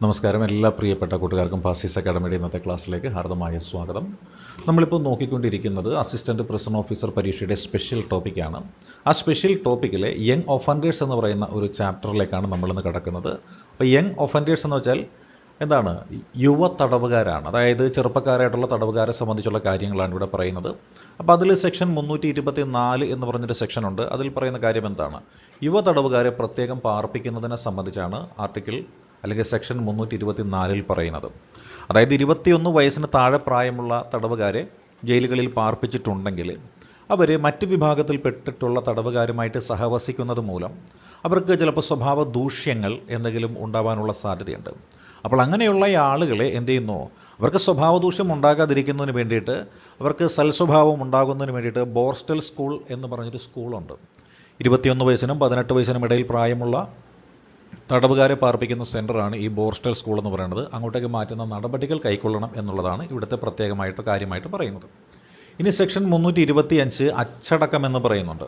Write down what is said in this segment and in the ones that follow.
നമസ്കാരം. എല്ലാ പ്രിയപ്പെട്ട കൂട്ടുകാർക്കും പാസീസ് അക്കാഡമിയുടെ ഇന്നത്തെ ക്ലാസ്സിലേക്ക് ഹാർദമായ സ്വാഗതം. നമ്മളിപ്പോൾ നോക്കിക്കൊണ്ടിരിക്കുന്നത് അസിസ്റ്റന്റ് പ്രിസൺ ഓഫീസർ പരീക്ഷയുടെ സ്പെഷ്യൽ ടോപ്പിക്കാണ്. ആ സ്പെഷ്യൽ ടോപ്പിക്കിലെ യങ് ഒഫൻഡേഴ്സ് എന്ന് പറയുന്ന ഒരു ചാപ്റ്ററിലേക്കാണ് നമ്മളിന്ന് കിടക്കുന്നത്. അപ്പോൾ യങ് ഒഫൻഡേഴ്സ് എന്ന് വെച്ചാൽ എന്താണ്? യുവ തടവുകാരാണ്. അതായത് ചെറുപ്പക്കാരായിട്ടുള്ള തടവുകാരെ സംബന്ധിച്ചുള്ള കാര്യങ്ങളാണ് ഇവിടെ പറയുന്നത്. അപ്പോൾ അതിൽ സെക്ഷൻ മുന്നൂറ്റി ഇരുപത്തി നാല് എന്ന് പറഞ്ഞൊരു സെക്ഷനുണ്ട്. അതിൽ പറയുന്ന കാര്യം എന്താണ്? യുവ തടവുകാരെ പ്രത്യേകം പാർപ്പിക്കുന്നതിനെ സംബന്ധിച്ചാണ് ആർട്ടിക്കിൾ അല്ലെങ്കിൽ സെക്ഷൻ മുന്നൂറ്റി ഇരുപത്തി നാലിൽ പറയുന്നത്. അതായത് ഇരുപത്തിയൊന്ന് വയസ്സിന് താഴെ പ്രായമുള്ള തടവുകാരെ ജയിലുകളിൽ പാർപ്പിച്ചിട്ടുണ്ടെങ്കിൽ അവർ മറ്റ് വിഭാഗത്തിൽപ്പെട്ടിട്ടുള്ള തടവുകാരുമായിട്ട് സഹവസിക്കുന്നത് മൂലം അവർക്ക് ചിലപ്പോൾ സ്വഭാവ ദൂഷ്യങ്ങൾ എന്തെങ്കിലും ഉണ്ടാവാനുള്ള സാധ്യതയുണ്ട്. അപ്പോൾ അങ്ങനെയുള്ള ഈ ആളുകളെ എന്ത് ചെയ്യുന്നു? അവർക്ക് സ്വഭാവ ദൂഷ്യം ഉണ്ടാകാതിരിക്കുന്നതിന് വേണ്ടിയിട്ട് അവർക്ക് സൽസ്വഭാവം ഉണ്ടാകുന്നതിന് വേണ്ടിയിട്ട് ബോർസ്റ്റൽ സ്കൂൾ എന്ന് പറഞ്ഞൊരു സ്കൂളുണ്ട്. ഇരുപത്തിയൊന്ന് വയസ്സിനും പതിനെട്ട് വയസ്സിനും ഇടയിൽ പ്രായമുള്ള തടവുകാരെ പാർപ്പിക്കുന്ന സെന്ററാണ് ഈ ബോർസ്റ്റൽ സ്കൂൾ എന്ന് പറയുന്നത്. അങ്ങോട്ടേക്ക് മാറ്റുന്ന നടപടികൾ കൈക്കൊള്ളണം എന്നുള്ളതാണ് ഇവിടുത്തെ പ്രത്യേകമായിട്ട് കാര്യമായിട്ട് പറയുന്നത്. ഇനി സെക്ഷൻ മുന്നൂറ്റി ഇരുപത്തി അഞ്ച് അച്ചടക്കം എന്ന് പറയുന്നുണ്ട്.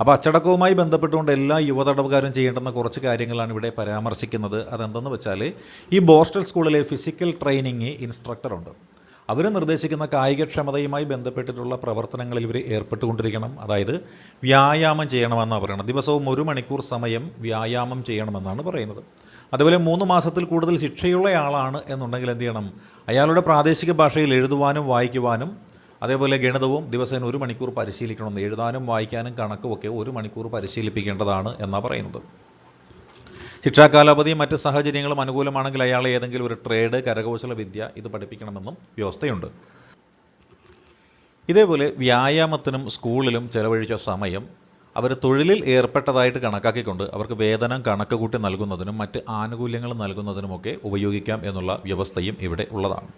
അപ്പോൾ അച്ചടക്കവുമായി ബന്ധപ്പെട്ടുകൊണ്ട് എല്ലാ യുവതടവുകാരും ചെയ്യേണ്ടുന്ന കുറച്ച് കാര്യങ്ങളാണ് ഇവിടെ പരാമർശിക്കുന്നത്. അതെന്തെന്ന് വെച്ചാൽ ഈ ബോർസ്റ്റൽ സ്കൂളിലെ ഫിസിക്കൽ ട്രെയിനിങ് ഇൻസ്ട്രക്ടറുണ്ട്. അവർ നിർദ്ദേശിക്കുന്ന കായികക്ഷമതയുമായി ബന്ധപ്പെട്ടിട്ടുള്ള പ്രവർത്തനങ്ങളിൽ ഇവർ ഏർപ്പെട്ടുകൊണ്ടിരിക്കണം. അതായത് വ്യായാമം ചെയ്യണമെന്നാണ് പറയുന്നത്. ദിവസവും ഒരു മണിക്കൂർ സമയം വ്യായാമം ചെയ്യണമെന്നാണ് പറയുന്നത്. അതുപോലെ മൂന്ന് മാസത്തിൽ കൂടുതൽ ശിക്ഷയുള്ള ആളാണ് എന്നുണ്ടെങ്കിൽ എന്ത് ചെയ്യണം? അയാളുടെ പ്രാദേശിക ഭാഷയിൽ എഴുതുവാനും വായിക്കുവാനും അതേപോലെ ഗണിതവും ദിവസേന ഒരു മണിക്കൂർ പരിശീലിക്കണം എഴുതാനും വായിക്കാനും കണക്കുമൊക്കെ ഒരു മണിക്കൂർ പരിശീലിപ്പിക്കേണ്ടതാണ് എന്നാണ് പറയുന്നത്. ശിക്ഷാകാലാവധിയും മറ്റ് സാഹചര്യങ്ങളും അനുകൂലമാണെങ്കിൽ അയാളെ ഏതെങ്കിലും ഒരു ട്രേഡ് കരകൗശല വിദ്യ ഇത് പഠിപ്പിക്കണമെന്നും വ്യവസ്ഥയുണ്ട്. ഇതേപോലെ വ്യായാമത്തിനും സ്കൂളിലും ചെലവഴിച്ച സമയം അവർ തൊഴിലിൽ ഏർപ്പെട്ടതായിട്ട് കണക്കാക്കിക്കൊണ്ട് അവർക്ക് വേതനം കണക്ക് കൂട്ടി നൽകുന്നതിനും മറ്റ് ആനുകൂല്യങ്ങൾ നൽകുന്നതിനുമൊക്കെ ഉപയോഗിക്കാം എന്നുള്ള വ്യവസ്ഥയും ഇവിടെ ഉള്ളതാണ്.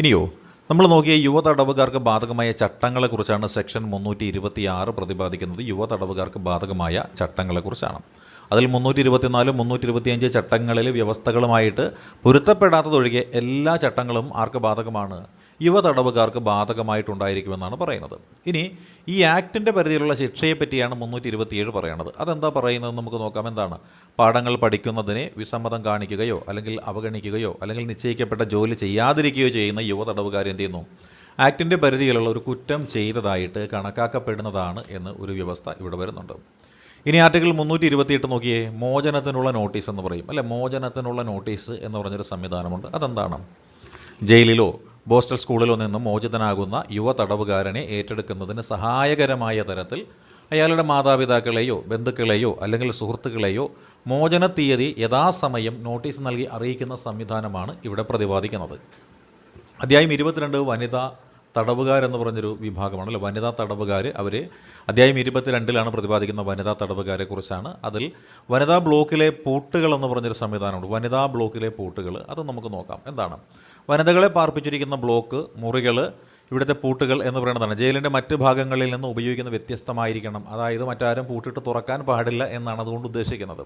ഇനിയോ നമ്മൾ നോക്കിയ യുവ തടവുകാർക്ക് ബാധകമായ ചട്ടങ്ങളെക്കുറിച്ചാണ് സെക്ഷൻ മുന്നൂറ്റി ഇരുപത്തി ആറ് പ്രതിപാദിക്കുന്നത്. യുവ തടവുകാർക്ക് ബാധകമായ ചട്ടങ്ങളെക്കുറിച്ചാണ്. അതിൽ മുന്നൂറ്റി ഇരുപത്തിനാല് മുന്നൂറ്റി ഇരുപത്തിയഞ്ച് ചട്ടങ്ങളിൽ വ്യവസ്ഥകളുമായിട്ട് പൊരുത്തപ്പെടാത്തതൊഴികെ എല്ലാ ചട്ടങ്ങളും ആർക്ക് ബാധകമാണ്? യുവ തടവുകാർക്ക് ബാധകമായിട്ടുണ്ടായിരിക്കുമെന്നാണ് പറയുന്നത്. ഇനി ഈ ആക്ടിന്റെ പരിധിയിലുള്ള ശിക്ഷയെ പറ്റിയാണ് മുന്നൂറ്റി ഇരുപത്തിയേഴ് പറയുന്നത് അതെന്താ പറയുന്നത് നമുക്ക് നോക്കാം. എന്താണ്? പാഠങ്ങൾ പഠിക്കുന്നതിനെ വിസമ്മതം കാണിക്കുകയോ അല്ലെങ്കിൽ അവഗണിക്കുകയോ അല്ലെങ്കിൽ നിശ്ചയിക്കപ്പെട്ട ജോലി ചെയ്യാതിരിക്കുകയോ ചെയ്യുന്ന യുവ തടവുകാർ എന്ത് ചെയ്യുന്നു? ആക്ടിന്റെ പരിധിയിലുള്ള ഒരു കുറ്റം ചെയ്തതായിട്ട് കണക്കാക്കപ്പെടുന്നതാണ് എന്ന് ഒരു വ്യവസ്ഥ ഇവിടെ വരുന്നുണ്ട്. ഇനി ആർട്ടിക്കിൾ മുന്നൂറ്റി ഇരുപത്തിയെട്ട് നോക്കിയേ. മോചനത്തിനുള്ള നോട്ടീസ് എന്ന് പറയും. അല്ലെ? മോചനത്തിനുള്ള നോട്ടീസ് എന്ന് പറഞ്ഞൊരു സംവിധാനമുണ്ട്. അതെന്താണ്? ജയിലിലോ ബോസ്റ്റൽ സ്കൂളിൽ നിന്നും മോചിതനാകുന്ന യുവ തടവുകാരനെ ഏറ്റെടുക്കുന്നതിന് സഹായകരമായ തരത്തിൽ അയാളുടെ മാതാപിതാക്കളെയോ ബന്ധുക്കളെയോ അല്ലെങ്കിൽ സുഹൃത്തുക്കളെയോ മോചന തീയതി യഥാസമയം നോട്ടീസ് നൽകി അറിയിക്കുന്ന സംവിധാനമാണ് ഇവിടെ പ്രതിപാദിക്കുന്നത്. അധ്യായം ഇരുപത്തിരണ്ട് വനിതാ തടവുകാരെന്ന് പറഞ്ഞൊരു വിഭാഗമാണ്. അല്ലെ? വനിതാ തടവുകാർ അവർ അധ്യായം ഇരുപത്തിരണ്ടിലാണ് പ്രതിപാദിക്കുന്ന വനിതാ തടവുകാരെ കുറിച്ചാണ്. അതിൽ വനിതാ ബ്ലോക്കിലെ പൂട്ടുകൾ എന്ന് പറഞ്ഞൊരു സംവിധാനമുണ്ട്. വനിതാ ബ്ലോക്കിലെ പൂട്ടുകൾ. അത് നമുക്ക് നോക്കാം. എന്താണ്? വനിതകളെ പാർപ്പിച്ചിരിക്കുന്ന ബ്ലോക്ക് മുറികൾ ഇവിടുത്തെ പൂട്ടുകൾ എന്ന് പറയുന്നതാണ്. ജയിലിന്റെ മറ്റ് ഭാഗങ്ങളിൽ നിന്ന് ഉപയോഗിക്കുന്ന വ്യത്യസ്തമായിരിക്കണം. അതായത് മറ്റാരും പൂട്ടിട്ട് തുറക്കാൻ പാടില്ല എന്നാണ് അതുകൊണ്ട് ഉദ്ദേശിക്കുന്നത്.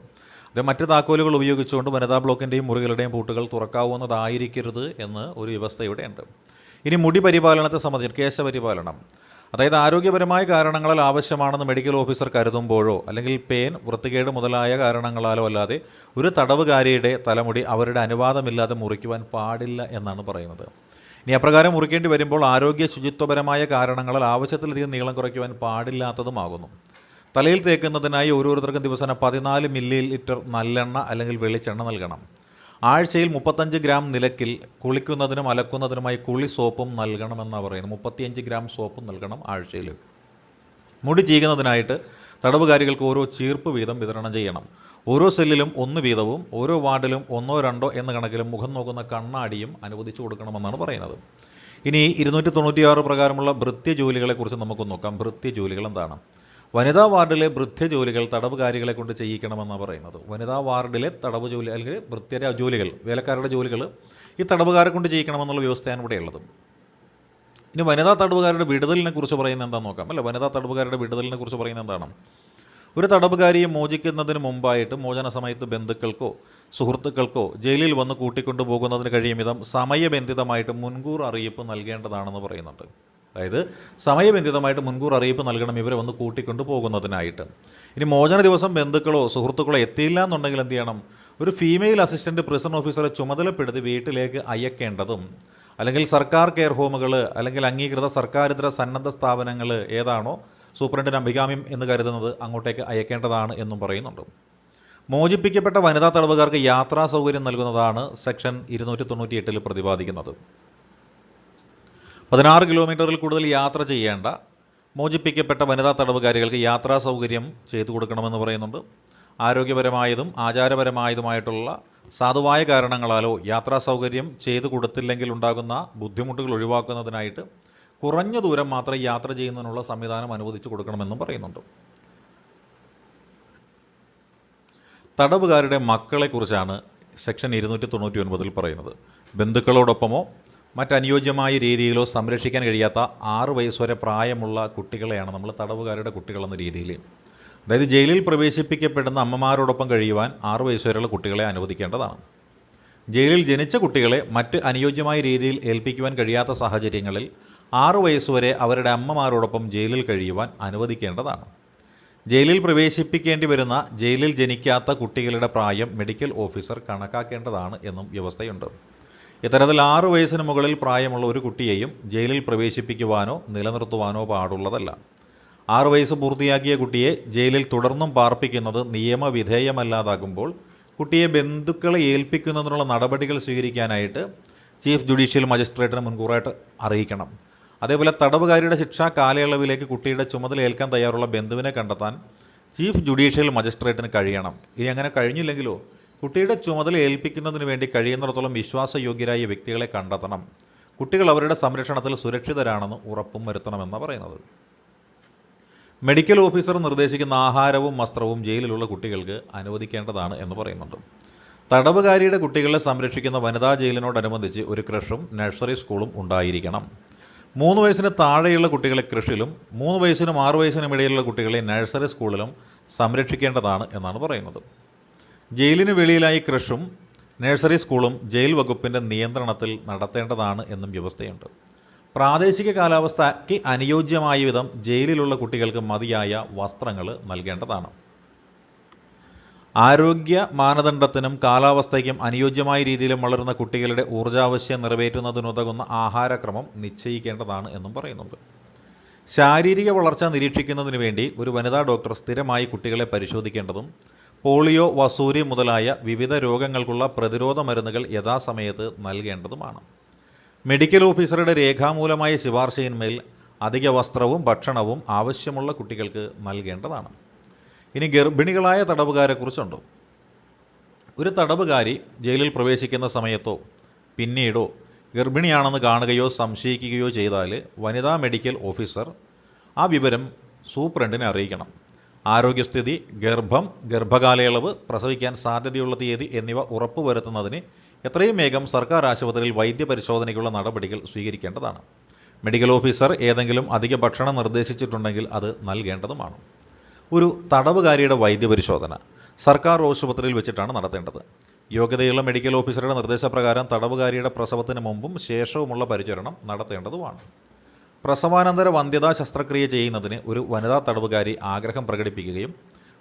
അത് മറ്റ് താക്കോലുകൾ ഉപയോഗിച്ചുകൊണ്ട് വനിതാ ബ്ലോക്കിന്റെയും മുറികളുടെയും പൂട്ടുകൾ തുറക്കാവുന്നതായിരിക്കരുത് എന്ന് ഒരു വ്യവസ്ഥ ഇവിടെയുണ്ട് ഇനി മുടി പരിപാലനത്തെ സംബന്ധിച്ച് കേശപരിപാലനം അതായത് ആരോഗ്യപരമായ കാരണങ്ങളാൽ ആവശ്യമാണെന്ന് മെഡിക്കൽ ഓഫീസർ കരുതുമ്പോഴോ അല്ലെങ്കിൽ പെയിൻ വൃത്തികേട് മുതലായ കാരണങ്ങളാലോ അല്ലാതെ ഒരു തടവുകാരിയുടെ തലമുടി അവരുടെ അനുവാദമില്ലാതെ മുറിക്കുവാൻ പാടില്ല എന്നാണ് പറയുന്നത്. ഇനി അപ്രകാരം മുറിക്കേണ്ടി വരുമ്പോൾ ആരോഗ്യ ശുചിത്വപരമായ കാരണങ്ങളാൽ ആവശ്യത്തിലധികം നീളം കുറയ്ക്കുവാൻ പാടില്ലാത്തതുമാകുന്നു. തലയിൽ തേക്കുന്നതിനായി ഓരോരുത്തർക്കും ദിവസേന പതിനാല് മില്ലി ലിറ്റർ നല്ലെണ്ണ അല്ലെങ്കിൽ വെളിച്ചെണ്ണ നൽകണം. ആഴ്ചയിൽ മുപ്പത്തഞ്ച് ഗ്രാം നിലക്കിൽ കുളിക്കുന്നതിനും അലക്കുന്നതിനുമായി കുളി സോപ്പും നൽകണമെന്നാണ് പറയുന്നത്. മുപ്പത്തിയഞ്ച് ഗ്രാം സോപ്പും നൽകണം ആഴ്ചയിൽ. മുടി ചീകുന്നതിനായിട്ട് തടവുകാരികൾക്ക് ഓരോ ചീർപ്പ് വീതം വിതരണം ചെയ്യണം. ഓരോ സെല്ലിലും ഒന്ന് വീതവും ഓരോ വാർഡിലും ഒന്നോ രണ്ടോ എന്ന കണക്കിലും മുഖം നോക്കുന്ന കണ്ണാടിയും അനുവദിച്ചു കൊടുക്കണമെന്നാണ് പറയുന്നത്. ഇനി ഇരുന്നൂറ്റി തൊണ്ണൂറ്റിയാറ് പ്രകാരമുള്ള ഭൃത്യ ജോലികളെക്കുറിച്ച് നമുക്ക് നോക്കാം. ഭൃത്യ ജോലികൾ എന്താണ്? വനിതാ വാർഡിലെ വൃദ്ധ ജോലികൾ തടവുകാരികളെ കൊണ്ട് ചെയ്യിക്കണമെന്നാണ് പറയുന്നത്. വനിതാ വാർഡിലെ തടവ് ജോലി അല്ലെങ്കിൽ വൃത്തിയ ജോലികൾ വേലക്കാരുടെ ജോലികൾ ഈ തടവുകാരെ കൊണ്ട് ചെയ്യിക്കണമെന്നുള്ള വ്യവസ്ഥയാണ് ഇവിടെ ഉള്ളത്. ഇനി വനിതാ തടവുകാരുടെ വിടുതലിനെ കുറിച്ച് പറയുന്നത് എന്താണെന്ന് നോക്കാം. അല്ല വനിതാ തടവുകാരുടെ വിടുതലിനെ കുറിച്ച് പറയുന്നത് എന്താണ്? ഒരു തടവുകാരിയെ മോചിക്കുന്നതിന് മുമ്പായിട്ട് മോചന സമയത്ത് ബന്ധുക്കൾക്കോ സുഹൃത്തുക്കൾക്കോ ജയിലിൽ വന്ന് കൂട്ടിക്കൊണ്ടു പോകുന്നതിന് കഴിയും വിധം സമയബന്ധിതമായിട്ട് മുൻകൂർ അറിയിപ്പ് നൽകേണ്ടതാണെന്ന് പറയുന്നുണ്ട്. അതായത് സമയബന്ധിതമായിട്ട് മുൻകൂർ അറിയിപ്പ് നൽകണം ഇവരെ വന്ന് കൂട്ടിക്കൊണ്ട് പോകുന്നതിനായിട്ട് ഇനി മോചന ദിവസം ബന്ധുക്കളോ സുഹൃത്തുക്കളോ എത്തിയില്ല എന്നുണ്ടെങ്കിൽ എന്ത് ചെയ്യണം? ഒരു ഫീമെയിൽ അസിസ്റ്റന്റ് പ്രിസൺ ഓഫീസറെ ചുമതലപ്പെടുത്തി വീട്ടിലേക്ക് അയക്കേണ്ടതും അല്ലെങ്കിൽ സർക്കാർ കെയർ ഹോമുകൾ അല്ലെങ്കിൽ അംഗീകൃത സർക്കാരിതര സന്നദ്ധ സ്ഥാപനങ്ങൾ ഏതാണോ സൂപ്രണ്ടിന് അഭികാമ്യം എന്ന് കരുതുന്നത് അങ്ങോട്ടേക്ക് അയക്കേണ്ടതാണ് എന്നും പറയുന്നുണ്ട്. മോചിപ്പിക്കപ്പെട്ട വനിതാ തടവുകാർക്ക് യാത്രാ സൗകര്യം നൽകുന്നതാണ് സെക്ഷൻ ഇരുന്നൂറ്റി തൊണ്ണൂറ്റി എട്ടിൽ പ്രതിപാദിക്കുന്നത്. പതിനാറ് കിലോമീറ്ററിൽ കൂടുതൽ യാത്ര ചെയ്യേണ്ട മോചിപ്പിക്കപ്പെട്ട വനിതാ തടവുകാരികൾക്ക് യാത്രാ സൗകര്യം ചെയ്തു കൊടുക്കണമെന്ന് പറയുന്നുണ്ട്. ആരോഗ്യപരമായതും ആചാരപരമായതുമായിട്ടുള്ള സാധുവായ കാരണങ്ങളാലോ യാത്രാ സൗകര്യം ചെയ്തു കൊടുത്തില്ലെങ്കിൽ ഉണ്ടാകുന്ന ബുദ്ധിമുട്ടുകൾ ഒഴിവാക്കുന്നതിനായിട്ട് കുറഞ്ഞ ദൂരം മാത്രം യാത്ര ചെയ്യുന്നതിനുള്ള സംവിധാനം അനുവദിച്ചു കൊടുക്കണമെന്നും പറയുന്നുണ്ട്. തടവുകാരുടെ മക്കളെക്കുറിച്ചാണ് സെക്ഷൻ ഇരുന്നൂറ്റി തൊണ്ണൂറ്റി ഒൻപതിൽ പറയുന്നത്. ബന്ധുക്കളോടൊപ്പമോ മറ്റനുയോജ്യമായ രീതിയിലോ സംരക്ഷിക്കാൻ കഴിയാത്ത ആറ് വയസ്സ് വരെ പ്രായമുള്ള കുട്ടികളെയാണ് നമ്മൾ തടവുകാരുടെ കുട്ടികളെന്ന രീതിയിൽ. അതായത് ജയിലിൽ പ്രവേശിപ്പിക്കപ്പെടുന്ന അമ്മമാരോടൊപ്പം കഴിയുവാൻ ആറ് വയസ്സ് വരെയുള്ള കുട്ടികളെ അനുവദിക്കേണ്ടതാണ്. ജയിലിൽ ജനിച്ച കുട്ടികളെ മറ്റ് അനുയോജ്യമായ രീതിയിൽ ഏൽപ്പിക്കുവാൻ കഴിയാത്ത സാഹചര്യങ്ങളിൽ ആറു വയസ്സുവരെ അവരുടെ അമ്മമാരോടൊപ്പം ജയിലിൽ കഴിയുവാൻ അനുവദിക്കേണ്ടതാണ്. ജയിലിൽ പ്രവേശിപ്പിക്കേണ്ടി വരുന്ന ജയിലിൽ ജനിക്കാത്ത കുട്ടികളുടെ പ്രായം മെഡിക്കൽ ഓഫീസർ കണക്കാക്കേണ്ടതാണ് എന്നും വ്യവസ്ഥയുണ്ട്. ഇത്തരത്തിൽ ആറ് വയസ്സിന് മുകളിൽ പ്രായമുള്ള ഒരു കുട്ടിയെയും ജയിലിൽ പ്രവേശിപ്പിക്കുവാനോ നിലനിർത്തുവാനോ പാടുള്ളതല്ല. ആറ് വയസ്സ് പൂർത്തിയാക്കിയ കുട്ടിയെ ജയിലിൽ തുടർന്നും പാർപ്പിക്കുന്നത് നിയമവിധേയമല്ലാതാകുമ്പോൾ കുട്ടിയെ ബന്ധുക്കളെ ഏൽപ്പിക്കുന്നതിനുള്ള നടപടികൾ സ്വീകരിക്കാനായിട്ട് ചീഫ് ജുഡീഷ്യൽ മജിസ്ട്രേറ്റിന് മുൻകൂറായിട്ട് അറിയിക്കണം. അതേപോലെ തടവുകാരിയുടെ ശിക്ഷാ കാലയളവിലേക്ക് കുട്ടിയുടെ ചുമതല ഏൽക്കാൻ തയ്യാറുള്ള ബന്ധുവിനെ കണ്ടെത്താൻ ചീഫ് ജുഡീഷ്യൽ മജിസ്ട്രേറ്റിന് കഴിയണം. ഇനി അങ്ങനെ കഴിഞ്ഞില്ലെങ്കിലോ കുട്ടിയുടെ ചുമതല ഏൽപ്പിക്കുന്നതിന് വേണ്ടി കഴിയുന്നിടത്തോളം വിശ്വാസയോഗ്യരായ വ്യക്തികളെ കണ്ടെത്തണം. കുട്ടികൾ അവരുടെ സംരക്ഷണത്തിൽ സുരക്ഷിതരാണെന്ന് ഉറപ്പും വരുത്തണമെന്നാണ് പറയുന്നത്. മെഡിക്കൽ ഓഫീസർ നിർദ്ദേശിക്കുന്ന ആഹാരവും വസ്ത്രവും ജയിലിലുള്ള കുട്ടികൾക്ക് അനുവദിക്കേണ്ടതാണ് എന്ന് പറയുന്നുണ്ട്. തടവുകാരിയുടെ കുട്ടികളെ സംരക്ഷിക്കുന്ന വനിതാ ജയിലിനോടനുബന്ധിച്ച് ഒരു ക്രഷും നഴ്സറി സ്കൂളും ഉണ്ടായിരിക്കണം. മൂന്ന് വയസ്സിന് താഴെയുള്ള കുട്ടികളെ കൃഷിയിലും മൂന്ന് വയസ്സിനും ആറ് വയസ്സിനും ഇടയിലുള്ള കുട്ടികളെ നഴ്സറി സ്കൂളിലും സംരക്ഷിക്കേണ്ടതാണ് എന്നാണ് പറയുന്നത്. ജയിലിന് വെളിയിലായി ക്രഷും നഴ്സറി സ്കൂളും ജയിൽ വകുപ്പിന്റെ നിയന്ത്രണത്തിൽ നടത്തേണ്ടതാണ് എന്നും വ്യവസ്ഥയുണ്ട്. പ്രാദേശിക കാലാവസ്ഥയ്ക്ക് അനുയോജ്യമായ വിധം ജയിലിലുള്ള കുട്ടികൾക്ക് മതിയായ വസ്ത്രങ്ങൾ നൽകേണ്ടതാണ്. ആരോഗ്യ മാനദണ്ഡത്തിനും കാലാവസ്ഥയ്ക്കും അനുയോജ്യമായ രീതിയിലും വളരുന്ന കുട്ടികളുടെ ഊർജാവശ്യം നിറവേറ്റുന്നതിനുതകുന്ന ആഹാരക്രമം നിശ്ചയിക്കേണ്ടതാണ് എന്നും പറയുന്നുണ്ട്. ശാരീരിക വളർച്ച നിരീക്ഷിക്കുന്നതിന് വേണ്ടി ഒരു വനിതാ ഡോക്ടർ സ്ഥിരമായി കുട്ടികളെ പരിശോധിക്കേണ്ടതും പോളിയോ വസൂരി മുതലായ വിവിധ രോഗങ്ങൾക്കുള്ള പ്രതിരോധ മരുന്നുകൾ യഥാസമയത്ത് നൽകേണ്ടതുമാണ്. മെഡിക്കൽ ഓഫീസറുടെ രേഖാമൂലമായ ശുപാർശയിന്മേൽ അധിക വസ്ത്രവും ഭക്ഷണവും ആവശ്യമുള്ള കുട്ടികൾക്ക് നൽകേണ്ടതാണ്. ഇനി ഗർഭിണികളായ തടവുകാരെക്കുറിച്ചുണ്ടോ? ഒരു തടവുകാരി ജയിലിൽ പ്രവേശിക്കുന്ന സമയത്തോ പിന്നീടോ ഗർഭിണിയാണെന്ന് കാണുകയോ സംശയിക്കുകയോ ചെയ്താൽ വനിതാ മെഡിക്കൽ ഓഫീസർ ആ വിവരം സൂപ്രണ്ടിനെ അറിയിക്കണം. ആരോഗ്യസ്ഥിതി ഗർഭം ഗർഭകാലയളവ് പ്രസവിക്കാൻ സാധ്യതയുള്ള തീയതി എന്നിവ ഉറപ്പുവരുത്തുന്നതിന് എത്രയും വേഗം സർക്കാർ ആശുപത്രിയിൽ വൈദ്യപരിശോധനയ്ക്കുള്ള നടപടികൾ സ്വീകരിക്കേണ്ടതാണ്. മെഡിക്കൽ ഓഫീസർ ഏതെങ്കിലും അധിക ഭക്ഷണം നിർദ്ദേശിച്ചിട്ടുണ്ടെങ്കിൽ അത് നൽകേണ്ടതുമാണ്. ഒരു തടവുകാരിയുടെ വൈദ്യപരിശോധന സർക്കാർ ആശുപത്രിയിൽ വെച്ചിട്ടാണ് നടത്തേണ്ടത്. യോഗ്യതയുള്ള മെഡിക്കൽ ഓഫീസറുടെ നിർദ്ദേശപ്രകാരം തടവുകാരിയുടെ പ്രസവത്തിന് മുമ്പും ശേഷവുമുള്ള പരിചരണം നടത്തേണ്ടതുമാണ്. പ്രസവാനന്തര വന്ധ്യതാ ശസ്ത്രക്രിയ ചെയ്യുന്നതിന് ഒരു വനിതാ തടവുകാരി ആഗ്രഹം പ്രകടിപ്പിക്കുകയും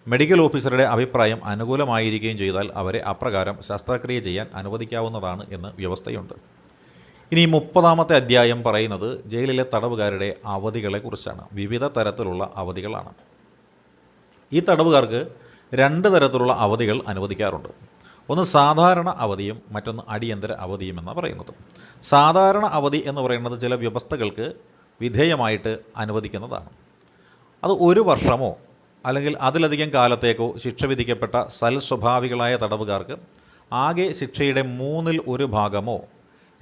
മെഡിക്കൽ ഓഫീസറുടെ അഭിപ്രായം അനുകൂലമായിരിക്കുകയും ചെയ്താൽ അവരെ അപ്രകാരം ശസ്ത്രക്രിയ ചെയ്യാൻ അനുവദിക്കാവുന്നതാണ് എന്ന് വ്യവസ്ഥയുണ്ട്. ഇനി മുപ്പതാമത്തെ അധ്യായം പറയുന്നത് ജയിലിലെ തടവുകാരുടെ അവധികളെക്കുറിച്ചാണ്. വിവിധ തരത്തിലുള്ള അവധികളാണ്. ഈ തടവുകാർക്ക് രണ്ട് തരത്തിലുള്ള അവധികൾ അനുവദിക്കാറുണ്ട്. ഒന്ന് സാധാരണ അവധിയും മറ്റൊന്ന് അടിയന്തര അവധിയും എന്നാണ് പറയുന്നത്. സാധാരണ അവധി എന്ന് പറയുന്നത് ചില വ്യവസ്ഥകൾക്ക് വിധേയമായിട്ട് അനുവദിക്കുന്നതാണ്. അത് ഒരു വർഷമോ അല്ലെങ്കിൽ അതിലധികം കാലത്തേക്കോ ശിക്ഷ വിധിക്കപ്പെട്ട സൽസ്വഭാവികളായ തടവുകാർക്ക് ആകെ ശിക്ഷയുടെ മൂന്നിൽ ഒരു ഭാഗമോ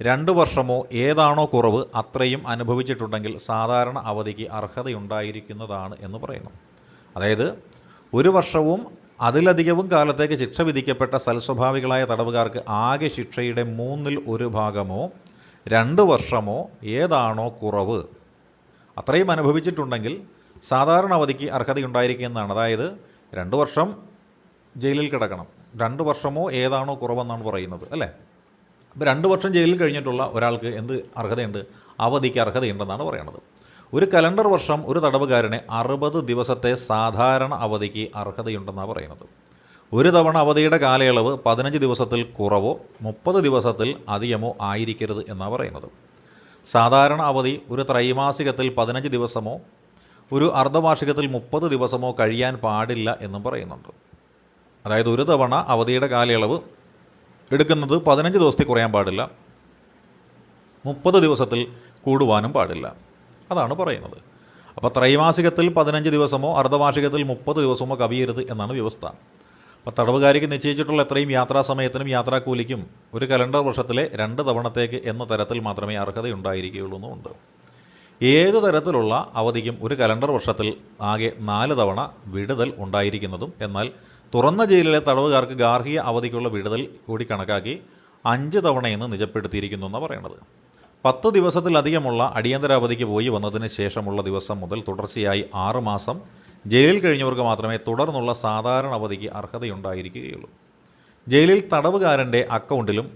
രണ്ട് വർഷമോ ഏതാണോ കുറവ് അത്രയും അനുഭവിച്ചിട്ടുണ്ടെങ്കിൽ സാധാരണ അവധിക്ക് അർഹതയുണ്ടായിരിക്കുന്നതാണ് എന്ന് പറയുന്നു. അതായത് ഒരു വർഷവും അതിലധികവും കാലത്തേക്ക് ശിക്ഷ വിധിക്കപ്പെട്ട സൽസ്വഭാവികളായ തടവുകാർക്ക് ആകെ ശിക്ഷയുടെ മൂന്നിൽ ഒരു ഭാഗമോ രണ്ട് വർഷമോ ഏതാണോ കുറവ് അത്രയും അനുഭവിച്ചിട്ടുണ്ടെങ്കിൽ സാധാരണ അവധിക്ക് അർഹതയുണ്ടായിരിക്കുന്നതാണ് അതായത് രണ്ട് വർഷം ജയിലിൽ കിടക്കണം. രണ്ട് വർഷമോ ഏതാണോ കുറവെന്നാണ് പറയുന്നത് അല്ലേ? അപ്പോൾ രണ്ട് വർഷം ജയിലിൽ കഴിഞ്ഞിട്ടുള്ള ഒരാൾക്ക് എന്ത് അർഹതയുണ്ട്? അവധിക്ക് അർഹതയുണ്ടെന്നാണ് പറയുന്നത് ഒരു കലണ്ടർ വർഷം ഒരു തടവുകാരനെ അറുപത് ദിവസത്തെ സാധാരണ അവധിക്ക് അർഹതയുണ്ടെന്നാണ് പറയുന്നത്. ഒരു തവണ അവധിയുടെ കാലയളവ് പതിനഞ്ച് ദിവസത്തിൽ കുറവോ മുപ്പത് ദിവസത്തിൽ അധികമോ ആയിരിക്കരുത് എന്നാണ് പറയുന്നത്. സാധാരണ അവധി ഒരു ത്രൈമാസികത്തിൽ പതിനഞ്ച് ദിവസമോ ഒരു അർദ്ധവാർഷികത്തിൽ മുപ്പത് ദിവസമോ കഴിയാൻ പാടില്ല എന്നും പറയുന്നുണ്ട്. അതായത് ഒരു തവണ അവധിയുടെ കാലയളവ് എടുക്കുന്നത് പതിനഞ്ച് ദിവസത്തിൽ കുറയാൻ പാടില്ല മുപ്പത് ദിവസത്തിൽ കൂടുവാനും പാടില്ല. അതാണ് പറയുന്നത്. അപ്പോൾ ത്രൈമാസികത്തിൽ പതിനഞ്ച് ദിവസമോ അർദ്ധവാർഷികത്തിൽ മുപ്പത് ദിവസമോ കവിയരുത് എന്നാണ് വ്യവസ്ഥ. അപ്പോൾ തടവുകാരിക്ക് നിശ്ചയിച്ചിട്ടുള്ള എത്രയും യാത്രാ സമയത്തിനും യാത്രാക്കൂലിക്കും ഒരു കലണ്ടർ വർഷത്തിലെ രണ്ട് തവണത്തേക്ക് എന്ന തരത്തിൽ മാത്രമേ അർഹതയുണ്ടായിരിക്കുകയുള്ളൂ എന്നുണ്ട് ഏത് തരത്തിലുള്ള അവധിക്കും ഒരു കലണ്ടർ വർഷത്തിൽ ആകെ നാല് തവണ വിടുതൽ ഉണ്ടായിരിക്കുന്നതും എന്നാൽ തുറന്ന ജയിലിലെ തടവുകാർക്ക് ഗാർഹിക അവധിക്കുള്ള വിടുതൽ കൂടി കണക്കാക്കി അഞ്ച് തവണയെന്ന് നിജപ്പെടുത്തിയിരിക്കുന്നു എന്നാണ് പറയണത്. പത്ത് ദിവസത്തിലധികമുള്ള അടിയന്തരാവധിക്ക് പോയി വന്നതിന് ശേഷമുള്ള ദിവസം മുതൽ തുടർച്ചയായി ആറ് മാസം ജയിലിൽ കഴിഞ്ഞവർക്ക് മാത്രമേ തുടർന്നുള്ള സാധാരണ അവധിക്ക് അർഹതയുണ്ടായിരിക്കുകയുള്ളൂ. ജയിലിൽ തടവുകാരന്റെ അക്കൗണ്ടിലും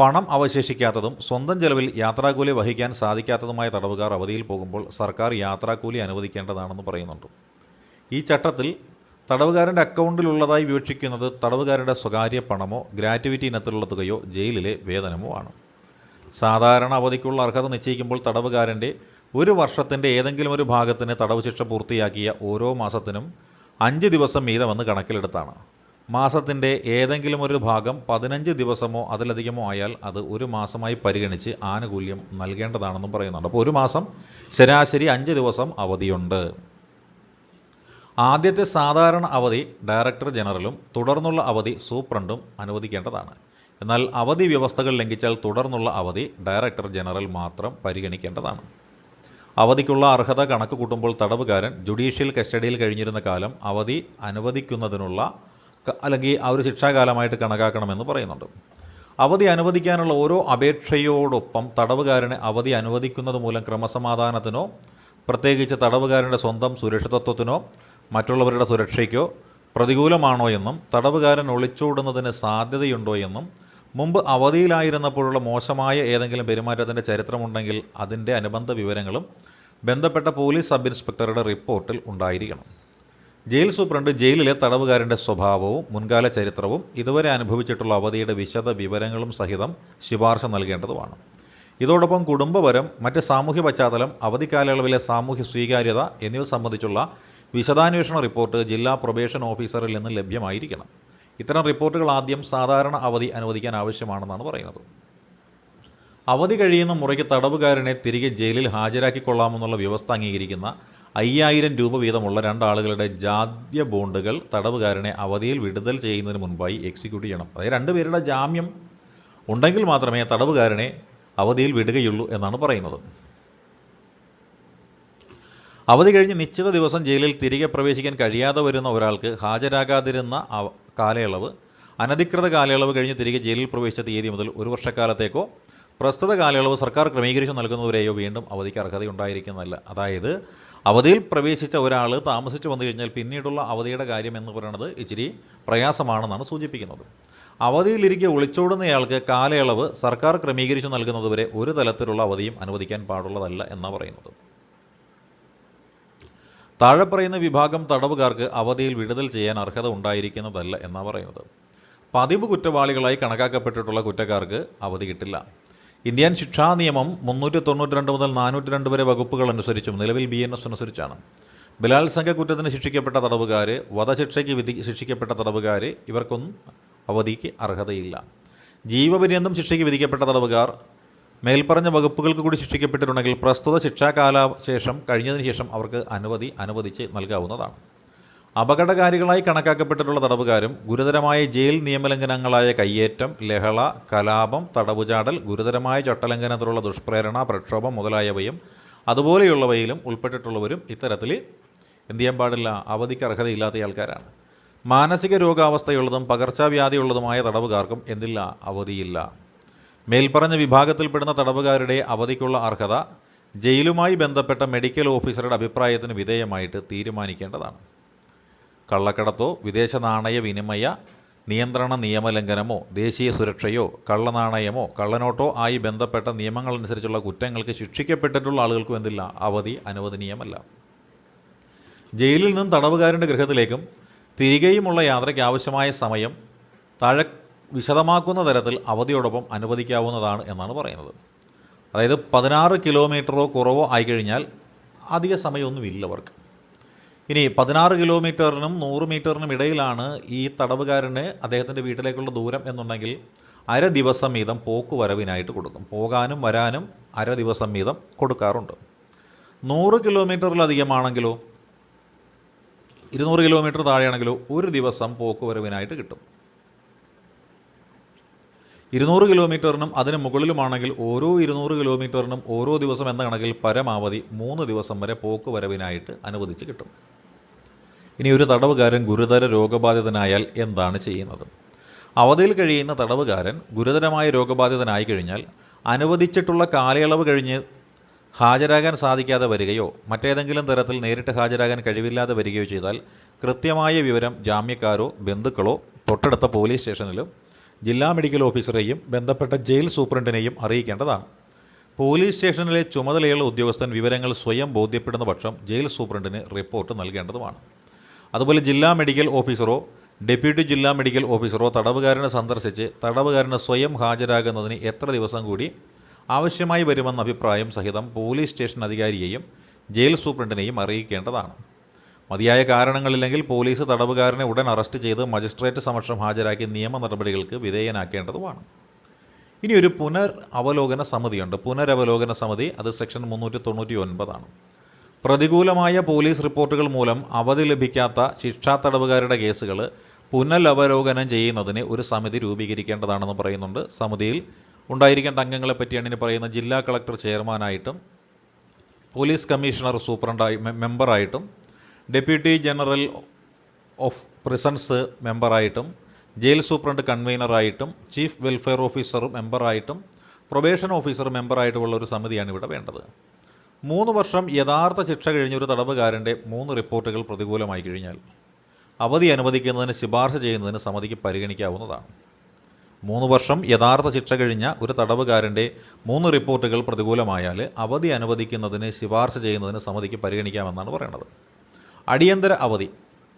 പണം അവശേഷിക്കാത്തതും സ്വന്തം ചെലവിൽ യാത്രാക്കൂലി വഹിക്കാൻ സാധിക്കാത്തതുമായ തടവുകാർ അവധിയിൽ പോകുമ്പോൾ സർക്കാർ യാത്രാക്കൂലി അനുവദിക്കേണ്ടതാണെന്ന് പറയുന്നുണ്ട്. ഈ ചട്ടത്തിൽ തടവുകാരന്റെ അക്കൗണ്ടിലുള്ളതായി വിവക്ഷിക്കുന്നത് തടവുകാരുടെ സ്വകാര്യ പണമോ ഗ്രാറ്റുവിറ്റി ഇനത്തിലുള്ള തുകയോ ജയിലിലെ വേതനമോ ആണ്. സാധാരണ അവധിക്കുള്ള അർഹത നിശ്ചയിക്കുമ്പോൾ തടവുകാരന്റെ ഒരു വർഷത്തിന്റെ ഏതെങ്കിലും ഒരു ഭാഗത്തിന് തടവ് ശിക്ഷ പൂർത്തിയാക്കിയ ഓരോ മാസത്തിനും അഞ്ച് ദിവസം വീതമെന്ന് കണക്കിലെടുത്താണ്. മാസത്തിന്റെ ഏതെങ്കിലും ഒരു ഭാഗം പതിനഞ്ച് ദിവസമോ അതിലധികമോ ആയാൽ അത് ഒരു മാസമായി പരിഗണിച്ച് ആനുകൂല്യം നൽകേണ്ടതാണെന്നും പറയുന്നുണ്ട്. അപ്പോൾ ഒരു മാസം ശരാശരി അഞ്ച് ദിവസം അവധിയുണ്ട്. ആദ്യത്തെ സാധാരണ അവധി ഡയറക്ടർ ജനറലും തുടർന്നുള്ള അവധി സൂപ്രണ്ടും അനുവദിക്കേണ്ടതാണ്. എന്നാൽ അവധി വ്യവസ്ഥകൾ ലംഘിച്ചാൽ തുടർന്നുള്ള അവധി ഡയറക്ടർ ജനറൽ മാത്രം പരിഗണിക്കേണ്ടതാണ്. അവധിക്കുള്ള അർഹത കണക്ക് കൂട്ടുമ്പോൾ തടവുകാരൻ ജുഡീഷ്യൽ കസ്റ്റഡിയിൽ കഴിഞ്ഞിരുന്ന കാലം അവധി അനുവദിക്കുന്നതിനുള്ള അല്ലെങ്കിൽ ആ ഒരു ശിക്ഷാകാലമായിട്ട് കണക്കാക്കണമെന്ന് പറയുന്നുണ്ട്. അവധി അനുവദിക്കാനുള്ള ഓരോ അപേക്ഷയോടൊപ്പം തടവുകാരനെ അവധി അനുവദിക്കുന്നത് മൂലം ക്രമസമാധാനത്തിനോ പ്രത്യേകിച്ച് തടവുകാരന്റെ സ്വന്തം സുരക്ഷിതത്വത്തിനോ മറ്റുള്ളവരുടെ സുരക്ഷയ്ക്കോ പ്രതികൂലമാണോ എന്നും തടവുകാരൻ ഒളിച്ചോടുന്നതിന് സാധ്യതയുണ്ടോ എന്നും മുമ്പ് അവധിയിലായിരുന്നപ്പോഴുള്ള മോശമായ ഏതെങ്കിലും പെരുമാറ്റത്തിന്റെ ചരിത്രമുണ്ടെങ്കിൽ അതിന്റെ അനുബന്ധ വിവരങ്ങളും ബന്ധപ്പെട്ട പോലീസ് സബ് ഇൻസ്പെക്ടറുടെ റിപ്പോർട്ടിൽ ഉണ്ടായിരിക്കണം. ജയിൽ സൂപ്രണ്ട് ജയിലിലെ തടവുകാരന്റെ സ്വഭാവവും മുൻകാല ചരിത്രവും ഇതുവരെ അനുഭവിച്ചിട്ടുള്ള അവധിയുടെ വിശദ വിവരങ്ങളും സഹിതം ശുപാർശ നൽകേണ്ടതുമാണ്. ഇതോടൊപ്പം കുടുംബപരം മറ്റ് സാമൂഹ്യ പശ്ചാത്തലം അവധി കാലയളവിലെ സാമൂഹ്യ സ്വീകാര്യത എന്നിവ സംബന്ധിച്ചുള്ള വിശദാന്വേഷണ റിപ്പോർട്ട് ജില്ലാ പ്രൊബേഷൻ ഓഫീസറിൽ നിന്ന് ലഭ്യമായിരിക്കണം. ഇത്തരം റിപ്പോർട്ടുകൾ ആദ്യം സാധാരണ അവധി അനുവദിക്കാൻ ആവശ്യമാണെന്നാണ് പറയുന്നത്. അവധി കഴിയുന്ന മുറയ്ക്ക് തടവുകാരനെ തിരികെ ജയിലിൽ ഹാജരാക്കിക്കൊള്ളാമെന്നുള്ള വ്യവസ്ഥ അംഗീകരിക്കുന്ന അയ്യായിരം രൂപ വീതമുള്ള രണ്ടാളുകളുടെ ജാദ്യ ബോണ്ടുകൾ തടവുകാരനെ അവധിയിൽ വിടുതൽ ചെയ്യുന്നതിന് മുൻപായി എക്സിക്യൂട്ട് ചെയ്യണം. അതായത് രണ്ടുപേരുടെ ജാമ്യം ഉണ്ടെങ്കിൽ മാത്രമേ തടവുകാരനെ അവധിയിൽ വിടുകയുള്ളൂ എന്നാണ് പറയുന്നത്. അവധി കഴിഞ്ഞ് നിശ്ചിത ദിവസം ജയിലിൽ തിരികെ പ്രവേശിക്കാൻ കഴിയാതെ വരുന്ന ഒരാൾക്ക് ഹാജരാകാതിരുന്ന കാലയളവ് അനധികൃത കാലയളവ് കഴിഞ്ഞ് തിരികെ ജയിലിൽ പ്രവേശിച്ച തീയതി മുതൽ ഒരു വർഷക്കാലത്തേക്കോ പ്രസ്തുത കാലയളവ് സർക്കാർ ക്രമീകരിച്ച് നൽകുന്നവരെയോ വീണ്ടും അവധിക്ക് അർഹതയുണ്ടായിരിക്കുന്നതല്ല. അതായത് അവധിയിൽ പ്രവേശിച്ച ഒരാൾ താമസിച്ചു വന്നു കഴിഞ്ഞാൽ പിന്നീടുള്ള അവധിയുടെ കാര്യം എന്ന് പറയുന്നത് ഇച്ചിരി പ്രയാസമാണെന്നാണ് സൂചിപ്പിക്കുന്നത്. അവധിയിലിരിക്കെ ഒളിച്ചോടുന്നയാൾക്ക് കാലയളവ് സർക്കാർ ക്രമീകരിച്ചു നൽകുന്നതുവരെ ഒരു തലത്തിലുള്ള അവധിയും അനുവദിക്കാൻ പാടുള്ളതല്ല എന്നാണ് പറയുന്നത്. താഴെ പറയുന്ന വിഭാഗം തടവുകാർക്ക് അവധിയിൽ വിടുതൽ ചെയ്യാൻ അർഹത ഉണ്ടായിരിക്കുന്നതല്ല എന്നാണ് പറയുന്നത്. പതിവ് കുറ്റവാളികളായി കണക്കാക്കപ്പെട്ടിട്ടുള്ള കുറ്റക്കാർക്ക് അവധി കിട്ടില്ല. ഇന്ത്യൻ ശിക്ഷാ നിയമം മുന്നൂറ്റി തൊണ്ണൂറ്റി രണ്ട് മുതൽ നാനൂറ്റി രണ്ട് വരെ വകുപ്പുകൾ അനുസരിച്ചും നിലവിൽ ബി എൻ എസ് അനുസരിച്ചാണ്. ബലാത്സംഗ കുറ്റത്തിന് ശിക്ഷിക്കപ്പെട്ട തടവുകാർ വധശിക്ഷയ്ക്ക് വിധി ശിക്ഷിക്കപ്പെട്ട തടവുകാർ ഇവർക്കൊന്നും അവധിക്ക് അർഹതയില്ല. ജീവപര്യന്തം ശിക്ഷയ്ക്ക് വിധിക്കപ്പെട്ട തടവുകാർ മേൽപ്പറഞ്ഞ വകുപ്പുകൾക്ക് കൂടി ശിക്ഷിക്കപ്പെട്ടിട്ടുണ്ടെങ്കിൽ പ്രസ്തുത ശിക്ഷാകാല ശേഷം കഴിഞ്ഞതിന് ശേഷം അവർക്ക് അനുമതി അനുവദിച്ച് നൽകാവുന്നതാണ്. അപകടകാരികളായി കണക്കാക്കപ്പെട്ടിട്ടുള്ള തടവുകാരും ഗുരുതരമായ ജയിൽ നിയമലംഘനങ്ങളായ കയ്യേറ്റം ലഹള കലാപം തടവുചാടൽ ഗുരുതരമായ ചട്ടലംഘനത്തിലുള്ള ദുഷ്പ്രേരണ പ്രക്ഷോഭം മുതലായവയും അതുപോലെയുള്ളവയിലും ഉൾപ്പെട്ടിട്ടുള്ളവരും ഇത്തരത്തിൽ എന്ത് ചെയ്യാൻ പാടില്ല അവധിക്ക് അർഹതയില്ലാത്ത ആൾക്കാരാണ്. മാനസിക രോഗാവസ്ഥയുള്ളതും പകർച്ചവ്യാധിയുള്ളതുമായ തടവുകാർക്കും എന്തില്ല അവധിയില്ല. മേൽപ്പറഞ്ഞ വിഭാഗത്തിൽപ്പെടുന്ന തടവുകാരുടെ അവധിക്കുള്ള അർഹത ജയിലുമായി ബന്ധപ്പെട്ട മെഡിക്കൽ ഓഫീസറുടെ അഭിപ്രായത്തിന് വിധേയമായിട്ട് തീരുമാനിക്കേണ്ടതാണ്. കള്ളക്കടത്തോ വിദേശ നാണയ വിനിമയ നിയന്ത്രണ നിയമലംഘനമോ ദേശീയ സുരക്ഷയോ കള്ളനാണയമോ കള്ളനോട്ടോ ആയി ബന്ധപ്പെട്ട നിയമങ്ങൾ അനുസരിച്ചുള്ള കുറ്റങ്ങൾക്ക് ശിക്ഷിക്കപ്പെട്ടിട്ടുള്ള ആളുകൾക്കും എന്തില്ല? അവധി അനുവദനീയമല്ല. ജയിലിൽ നിന്നും തടവുകാരന്റെ ഗൃഹത്തിലേക്കും തിരികെയുമുള്ള യാത്രയ്ക്ക് ആവശ്യമായ സമയം താഴെ വിശദമാക്കുന്ന തരത്തിൽ അവധിയോടൊപ്പം അനുവദിക്കാവുന്നതാണ് എന്നാണ് പറയുന്നത്. അതായത് പതിനാറ് കിലോമീറ്ററോ കുറവോ ആയിക്കഴിഞ്ഞാൽ അധിക സമയമൊന്നുമില്ല അവർക്ക്. ഇനി പതിനാറ് കിലോമീറ്ററിനും നൂറ് മീറ്ററിനും ഇടയിലാണ് ഈ തടവുകാരന് അദ്ദേഹത്തിന്റെ വീട്ടിലേക്കുള്ള ദൂരം എന്നുണ്ടെങ്കിൽ അര ദിവസം വീതം പോക്ക് വരവിനായിട്ട് കൊടുക്കും. പോകാനും വരാനും അര ദിവസം വീതം കൊടുക്കാറുണ്ട്. നൂറ് കിലോമീറ്ററിലധികമാണെങ്കിലോ ഇരുന്നൂറ് കിലോമീറ്റർ താഴെയാണെങ്കിലോ ഒരു ദിവസം പോക്ക് വരവിനായിട്ട് കിട്ടും. ഇരുന്നൂറ് കിലോമീറ്ററിനും അതിന് മുകളിലുമാണെങ്കിൽ ഓരോ ഇരുന്നൂറ് കിലോമീറ്ററിനും ഓരോ ദിവസം എന്ന കണക്കിൽ പരമാവധി മൂന്ന് ദിവസം വരെ പോക്ക് വരവിനായിട്ട് അനുവദിച്ച് കിട്ടും. ഇനി ഒരു തടവുകാരൻ ഗുരുതര രോഗബാധിതനായാൽ എന്താണ് ചെയ്യുന്നത്? അവധിയിൽ കഴിയുന്ന തടവുകാരൻ ഗുരുതരമായ രോഗബാധിതനായി കഴിഞ്ഞാൽ അനുവദിച്ചിട്ടുള്ള കാലയളവ് കഴിഞ്ഞ് ഹാജരാകാൻ സാധിക്കാതെ വരികയോ മറ്റേതെങ്കിലും തരത്തിൽ നേരിട്ട് ഹാജരാകാൻ കഴിവില്ലാതെ വരികയോ ചെയ്താൽ കൃത്യമായ വിവരം ജാമ്യക്കാരോ ബന്ധുക്കളോ തൊട്ടടുത്ത പോലീസ് സ്റ്റേഷനിലും ജില്ലാ മെഡിക്കൽ ഓഫീസറെയും ബന്ധപ്പെട്ട ജയിൽ സൂപ്രണ്ടിനെയും അറിയിക്കേണ്ടതാണ്. പോലീസ് സ്റ്റേഷനിലെ ചുമതലയുള്ള ഉദ്യോഗസ്ഥൻ വിവരങ്ങൾ സ്വയം ബോധ്യപ്പെടുന്ന പക്ഷം ജയിൽ സൂപ്രണ്ടിന് റിപ്പോർട്ട് നൽകേണ്ടതുമാണ്. അതുപോലെ ജില്ലാ മെഡിക്കൽ ഓഫീസറോ ഡെപ്യൂട്ടി ജില്ലാ മെഡിക്കൽ ഓഫീസറോ തടവുകാരനെ സന്ദർശിച്ച് തടവുകാരന് സ്വയം ഹാജരാകുന്നതിന് എത്ര ദിവസം കൂടി ആവശ്യമായി വരുമെന്ന അഭിപ്രായം സഹിതം പോലീസ് സ്റ്റേഷൻ അധികാരിയെയും ജയിൽ സൂപ്രണ്ടിനെയും അറിയിക്കേണ്ടതാണ്. മതിയായ കാരണങ്ങളില്ലെങ്കിൽ പോലീസ് തടവുകാരനെ ഉടൻ അറസ്റ്റ് ചെയ്ത് മജിസ്ട്രേറ്റ് സമക്ഷം ഹാജരാക്കി നിയമ നടപടികൾക്ക് വിധേയനാക്കേണ്ടതുമാണ്. ഇനി ഒരു പുനർ അവലോകന സമിതിയുണ്ട്. പുനരവലോകന സമിതി അത് സെക്ഷൻ മുന്നൂറ്റി തൊണ്ണൂറ്റി ഒൻപതാണ് പ്രതികൂലമായ പോലീസ് റിപ്പോർട്ടുകൾ മൂലം അവധി ലഭിക്കാത്ത ശിക്ഷാ തടവുകാരുടെ കേസുകൾ പുനരവലോകനം ചെയ്യുന്നതിന് ഒരു സമിതി രൂപീകരിക്കേണ്ടതാണെന്ന് പറയുന്നുണ്ട്. സമിതിയിൽ ഉണ്ടായിരിക്കേണ്ട അംഗങ്ങളെ പറ്റിയാണ് ഇനി പറയുന്നത്. ജില്ലാ കളക്ടർ ചെയർമാനായിട്ടും പോലീസ് കമ്മീഷണർ സൂപ്രണ്ടായി മെമ്പറായിട്ടും ഡെപ്യൂട്ടി ജനറൽ ഓഫ് പ്രിസൺസ് മെമ്പറായിട്ടും ജയിൽ സൂപ്രണ്ട് കൺവീനറായിട്ടും ചീഫ് വെൽഫെയർ ഓഫീസർ മെമ്പറായിട്ടും പ്രൊബേഷൻ ഓഫീസർ മെമ്പറായിട്ടുമുള്ള ഒരു സമിതിയാണ് ഇവിടെ വേണ്ടത്. മൂന്ന് വർഷം യഥാർത്ഥ ശിക്ഷ കഴിഞ്ഞ ഒരു തടവുകാരന്റെ മൂന്ന് റിപ്പോർട്ടുകൾ പ്രതികൂലമായി കഴിഞ്ഞാൽ അവധി അനുവദിക്കുന്നതിന് ശുപാർശ ചെയ്യുന്നതിന് സമിതിക്ക് പരിഗണിക്കാവുന്നതാണ്. മൂന്ന് വർഷം യഥാർത്ഥ ശിക്ഷ കഴിഞ്ഞ ഒരു തടവുകാരന്റെ മൂന്ന് റിപ്പോർട്ടുകൾ പ്രതികൂലമായാൽ അവധി അനുവദിക്കുന്നതിന് ശുപാർശ ചെയ്യുന്നതിന് സമിതിക്ക് പരിഗണിക്കാമെന്നാണ് പറയുന്നത് അടിയന്തര അവധി.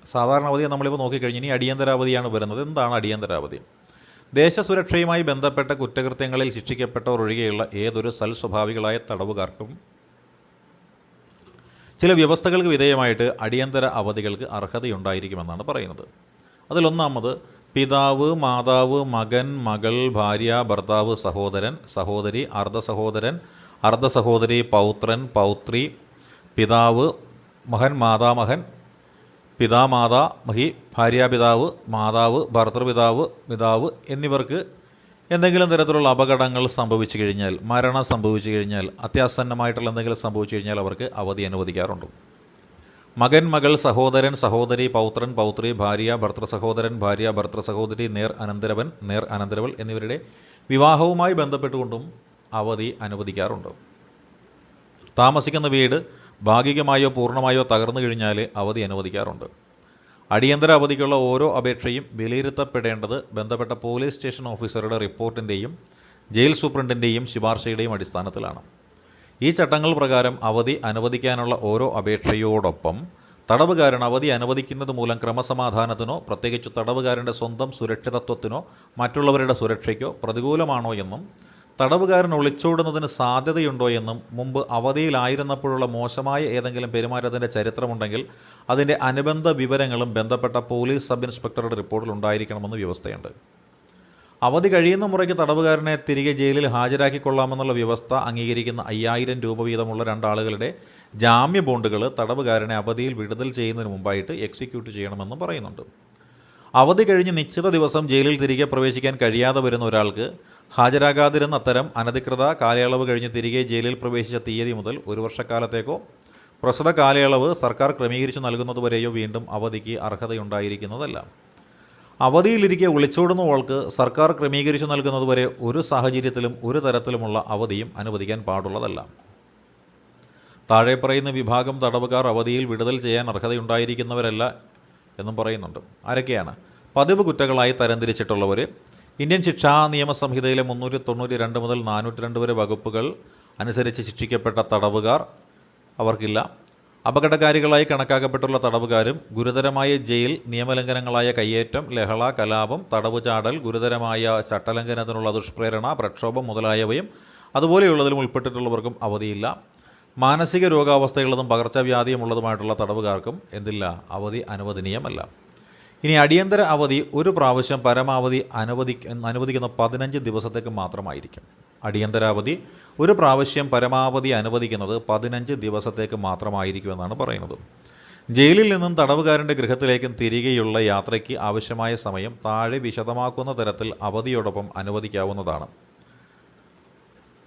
സാധാരണ അവധി നമ്മളിപ്പോൾ നോക്കിക്കഴിഞ്ഞ് ഇനി അടിയന്തര അവധിയാണ് വരുന്നത്. എന്താണ് അടിയന്തര അവധി? ദേശസുരക്ഷയുമായി ബന്ധപ്പെട്ട കുറ്റകൃത്യങ്ങളിൽ ശിക്ഷിക്കപ്പെട്ടവർ ഒഴികെയുള്ള ഏതൊരു സൽസ്വഭാവികളായ തടവുകാർക്കും ചില വ്യവസ്ഥകൾക്ക് വിധേയമായിട്ട് അടിയന്തര അവധികൾക്ക് അർഹതയുണ്ടായിരിക്കുമെന്നാണ് പറയുന്നത്. അതിലൊന്നാമത് പിതാവ് മാതാവ് മകൻ മകൾ ഭാര്യ ഭർത്താവ് സഹോദരൻ സഹോദരി അർദ്ധ സഹോദരൻ അർദ്ധ സഹോദരി പൗത്രൻ പൗത്രി പിതാവ് മകൻ മാതാമഹൻ പിതാമാതാ മഹി ഭാര്യാപിതാവ് മാതാവ് ഭർത്തൃപിതാവ് പിതാവ് എന്നിവർക്ക് എന്തെങ്കിലും തരത്തിലുള്ള അപകടങ്ങൾ സംഭവിച്ചു കഴിഞ്ഞാൽ മരണം സംഭവിച്ചു കഴിഞ്ഞാൽ അത്യാസന്നമായിട്ടുള്ള എന്തെങ്കിലും സംഭവിച്ചു കഴിഞ്ഞാൽ അവർക്ക് അവധി അനുവദിക്കാറുണ്ട്. മകൻ മകൾ സഹോദരൻ സഹോദരി പൗത്രൻ പൗത്രി ഭാര്യ ഭർത്തൃ സഹോദരൻ ഭാര്യ ഭർത്തൃ സഹോദരി നേർ അനന്തരവൻ നേർ അനന്തരവൾ എന്നിവരുടെ വിവാഹവുമായി ബന്ധപ്പെട്ടുകൊണ്ടും അവധി അനുവദിക്കാറുണ്ട്. താമസിക്കുന്ന വീട് ഭാഗികമായോ പൂർണമായോ തകർന്നു കഴിഞ്ഞാൽ അവധി അനുവദിക്കാറുണ്ട്. അടിയന്തര അവധിക്കുള്ള ഓരോ അപേക്ഷയും വിലയിരുത്തപ്പെടേണ്ടത് ബന്ധപ്പെട്ട പോലീസ് സ്റ്റേഷൻ ഓഫീസറുടെ റിപ്പോർട്ടിന്റെയും ജയിൽ സൂപ്രണ്ടിന്റെയും ശുപാർശയുടെയും അടിസ്ഥാനത്തിലാണ്. ഈ ചട്ടങ്ങൾ പ്രകാരം അവധി അനുവദിക്കാനുള്ള ഓരോ അപേക്ഷയോടൊപ്പം തടവുകാരൻ അവധി അനുവദിക്കുന്നത് മൂലം ക്രമസമാധാനത്തിനോ പ്രത്യേകിച്ച് തടവുകാരന്റെ സ്വന്തം സുരക്ഷിതത്വത്തിനോ മറ്റുള്ളവരുടെ സുരക്ഷയ്ക്കോ പ്രതികൂലമാണോ എന്നും തടവുകാരൻ ഒളിച്ചോടുന്നതിന് സാധ്യതയുണ്ടോ എന്നും മുമ്പ് അവധിയിലായിരുന്നപ്പോഴുള്ള മോശമായ ഏതെങ്കിലും പെരുമാറ്റത്തിന്റെ ചരിത്രമുണ്ടെങ്കിൽ അതിന്റെ അനുബന്ധ വിവരങ്ങളും ബന്ധപ്പെട്ട പോലീസ് സബ് ഇൻസ്പെക്ടറുടെ റിപ്പോർട്ടിൽ ഉണ്ടായിരിക്കണമെന്ന് വ്യവസ്ഥയുണ്ട്. അവധി കഴിയുന്ന മുറയ്ക്ക് തടവുകാരനെ തിരികെ ജയിലിൽ ഹാജരാക്കിക്കൊള്ളാമെന്നുള്ള വ്യവസ്ഥ അംഗീകരിക്കുന്ന അയ്യായിരം രൂപ വീതമുള്ള രണ്ടാളുകളുടെ ജാമ്യ ബോണ്ടുകൾ തടവുകാരനെ അവധിയിൽ വിടുതൽ ചെയ്യുന്നതിന് മുമ്പായിട്ട് എക്സിക്യൂട്ട് ചെയ്യണമെന്നും പറയുന്നുണ്ട്. അവധി കഴിഞ്ഞ് നിശ്ചിത ദിവസം ജയിലിൽ തിരികെ പ്രവേശിക്കാൻ കഴിയാതെ വരുന്ന ഒരാൾക്ക് ഹാജരാകാതിരുന്ന അത്തരം അനധികൃത കാലയളവ് കഴിഞ്ഞ് തിരികെ ജയിലിൽ പ്രവേശിച്ച തീയതി മുതൽ ഒരു വർഷക്കാലത്തേക്കോ പ്രസ്തുത കാലയളവ് സർക്കാർ ക്രമീകരിച്ചു നൽകുന്നതുവരെയോ വീണ്ടും അവധിക്ക് അർഹതയുണ്ടായിരിക്കുന്നതല്ല. അവധിയിലിരിക്കെ ഒളിച്ചോടുന്ന ആൾക്ക് സർക്കാർ ക്രമീകരിച്ചു നൽകുന്നതുവരെ ഒരു സാഹചര്യത്തിലും ഒരു തരത്തിലുമുള്ള അവധിയും അനുവദിക്കാൻ പാടുള്ളതല്ല. താഴെ പറയുന്ന വിഭാഗം തടവുകാർ അവധിയിൽ വിടുതൽ ചെയ്യാൻ അർഹതയുണ്ടായിരിക്കുന്നവരല്ല എന്നും പറയുന്നുണ്ട്. ആരൊക്കെയാണ്? പതിവ് കുറ്റങ്ങളായി തരംതിരിച്ചിട്ടുള്ളവർ ഇന്ത്യൻ ശിക്ഷാ നിയമസംഹിതയിലെ മുന്നൂറ്റി തൊണ്ണൂറ്റി രണ്ട് മുതൽ നാനൂറ്റി രണ്ട് വരെ വകുപ്പുകൾ അനുസരിച്ച് ശിക്ഷിക്കപ്പെട്ട തടവുകാർ അവർക്കില്ല. അപകടകാരികളായി കണക്കാക്കപ്പെട്ടുള്ള തടവുകാരും ഗുരുതരമായ ജയിൽ നിയമലംഘനങ്ങളായ കയ്യേറ്റം ലഹള കലാപം തടവുചാടൽ ഗുരുതരമായ ചട്ടലംഘനത്തിനുള്ള ദുഷ്പ്രേരണ പ്രക്ഷോഭം മുതലായവയും അതുപോലെയുള്ളതിലും ഉൾപ്പെട്ടിട്ടുള്ളവർക്കും അവധിയില്ല. മാനസിക രോഗാവസ്ഥയുള്ളതും പകർച്ചവ്യാധിയുമുള്ളതുമായിട്ടുള്ള തടവുകാർക്കും എന്തില്ല അവധി അനുവദനീയമല്ല. ഇനി അടിയന്തര അവധി ഒരു പ്രാവശ്യം പരമാവധി അനുവദി അനുവദിക്കുന്ന പതിനഞ്ച് ദിവസത്തേക്ക് മാത്രമായിരിക്കും. അടിയന്തരാവധി ഒരു പ്രാവശ്യം പരമാവധി അനുവദിക്കുന്നത് പതിനഞ്ച് ദിവസത്തേക്ക് മാത്രമായിരിക്കുമെന്നാണ് പറയുന്നത്. ജയിലിൽ നിന്നും തടവുകാരന്റെ ഗൃഹത്തിലേക്കും തിരികെയുള്ള യാത്രയ്ക്ക് ആവശ്യമായ സമയം താഴെ വിശദമാക്കുന്ന തരത്തിൽ അവധിയോടൊപ്പം അനുവദിക്കാവുന്നതാണ്.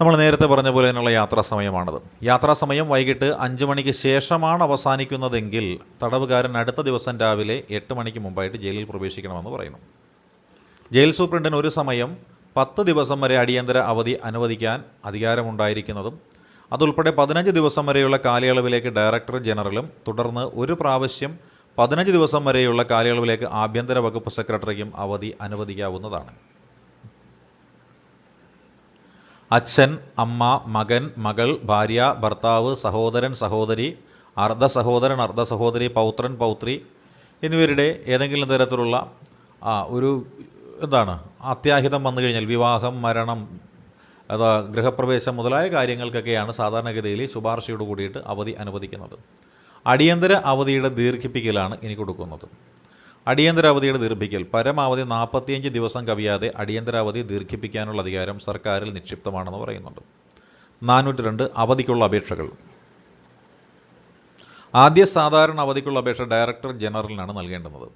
നമ്മൾ നേരത്തെ പറഞ്ഞ പോലെ തന്നെയുള്ള യാത്രാ സമയമാണത്. യാത്രാ സമയം വൈകിട്ട് അഞ്ച് മണിക്ക് ശേഷമാണ് അവസാനിക്കുന്നതെങ്കിൽ തടവുകാരൻ അടുത്ത ദിവസം രാവിലെ എട്ട് മണിക്ക് മുമ്പായിട്ട് ജയിലിൽ പ്രവേശിക്കണമെന്ന് പറയുന്നു. ജയിൽ സൂപ്രണ്ടിന് ഒരു സമയം പത്ത് ദിവസം വരെ അടിയന്തര അവധി അനുവദിക്കാൻ അധികാരമുണ്ടായിരിക്കുന്നതും അതുൾപ്പെടെ പതിനഞ്ച് ദിവസം വരെയുള്ള കാലയളവിലേക്ക് ഡയറക്ടർ ജനറലും തുടർന്ന് ഒരു പ്രാവശ്യം പതിനഞ്ച് ദിവസം വരെയുള്ള കാലയളവിലേക്ക് ആഭ്യന്തര വകുപ്പ് സെക്രട്ടറിക്കും അവധി അനുവദിക്കാവുന്നതാണ്. അച്ഛൻ അമ്മ മകൻ മകൾ ഭാര്യ ഭർത്താവ് സഹോദരൻ സഹോദരി അർദ്ധ സഹോദരൻ അർദ്ധ സഹോദരി പൗത്രൻ പൗത്രി എന്നിവരുടെ ഏതെങ്കിലും തരത്തിലുള്ള ഒരു എന്താണ് അത്യാഹിതം വന്നു കഴിഞ്ഞാൽ വിവാഹം മരണം അതാ ഗൃഹപ്രവേശം മുതലായ കാര്യങ്ങൾക്കൊക്കെയാണ് സാധാരണഗതിയിൽ ശുപാർശയോട് കൂടിയിട്ട് അവധി അനുവദിക്കുന്നത്. അടിയന്തര അവധിയുടെ ദീർഘിപ്പിക്കലാണ് ഇനി കൊടുക്കുന്നത്. അടിയന്തര അവധിയുടെ ദീർഘിപ്പിക്കൽ. പരമാവധി നാൽപ്പത്തിയഞ്ച് ദിവസം കവിയാതെ അടിയന്തരാവധി ദീർഘിപ്പിക്കാനുള്ള അധികാരം സർക്കാരിൽ നിക്ഷിപ്തമാണെന്ന് പറയുന്നുണ്ട്. നാനൂറ്റി രണ്ട് അവധിക്കുള്ള അപേക്ഷകൾ. ആദ്യ സാധാരണ അവധിക്കുള്ള അപേക്ഷ ഡയറക്ടർ ജനറലിനാണ് നൽകേണ്ടുന്നത്.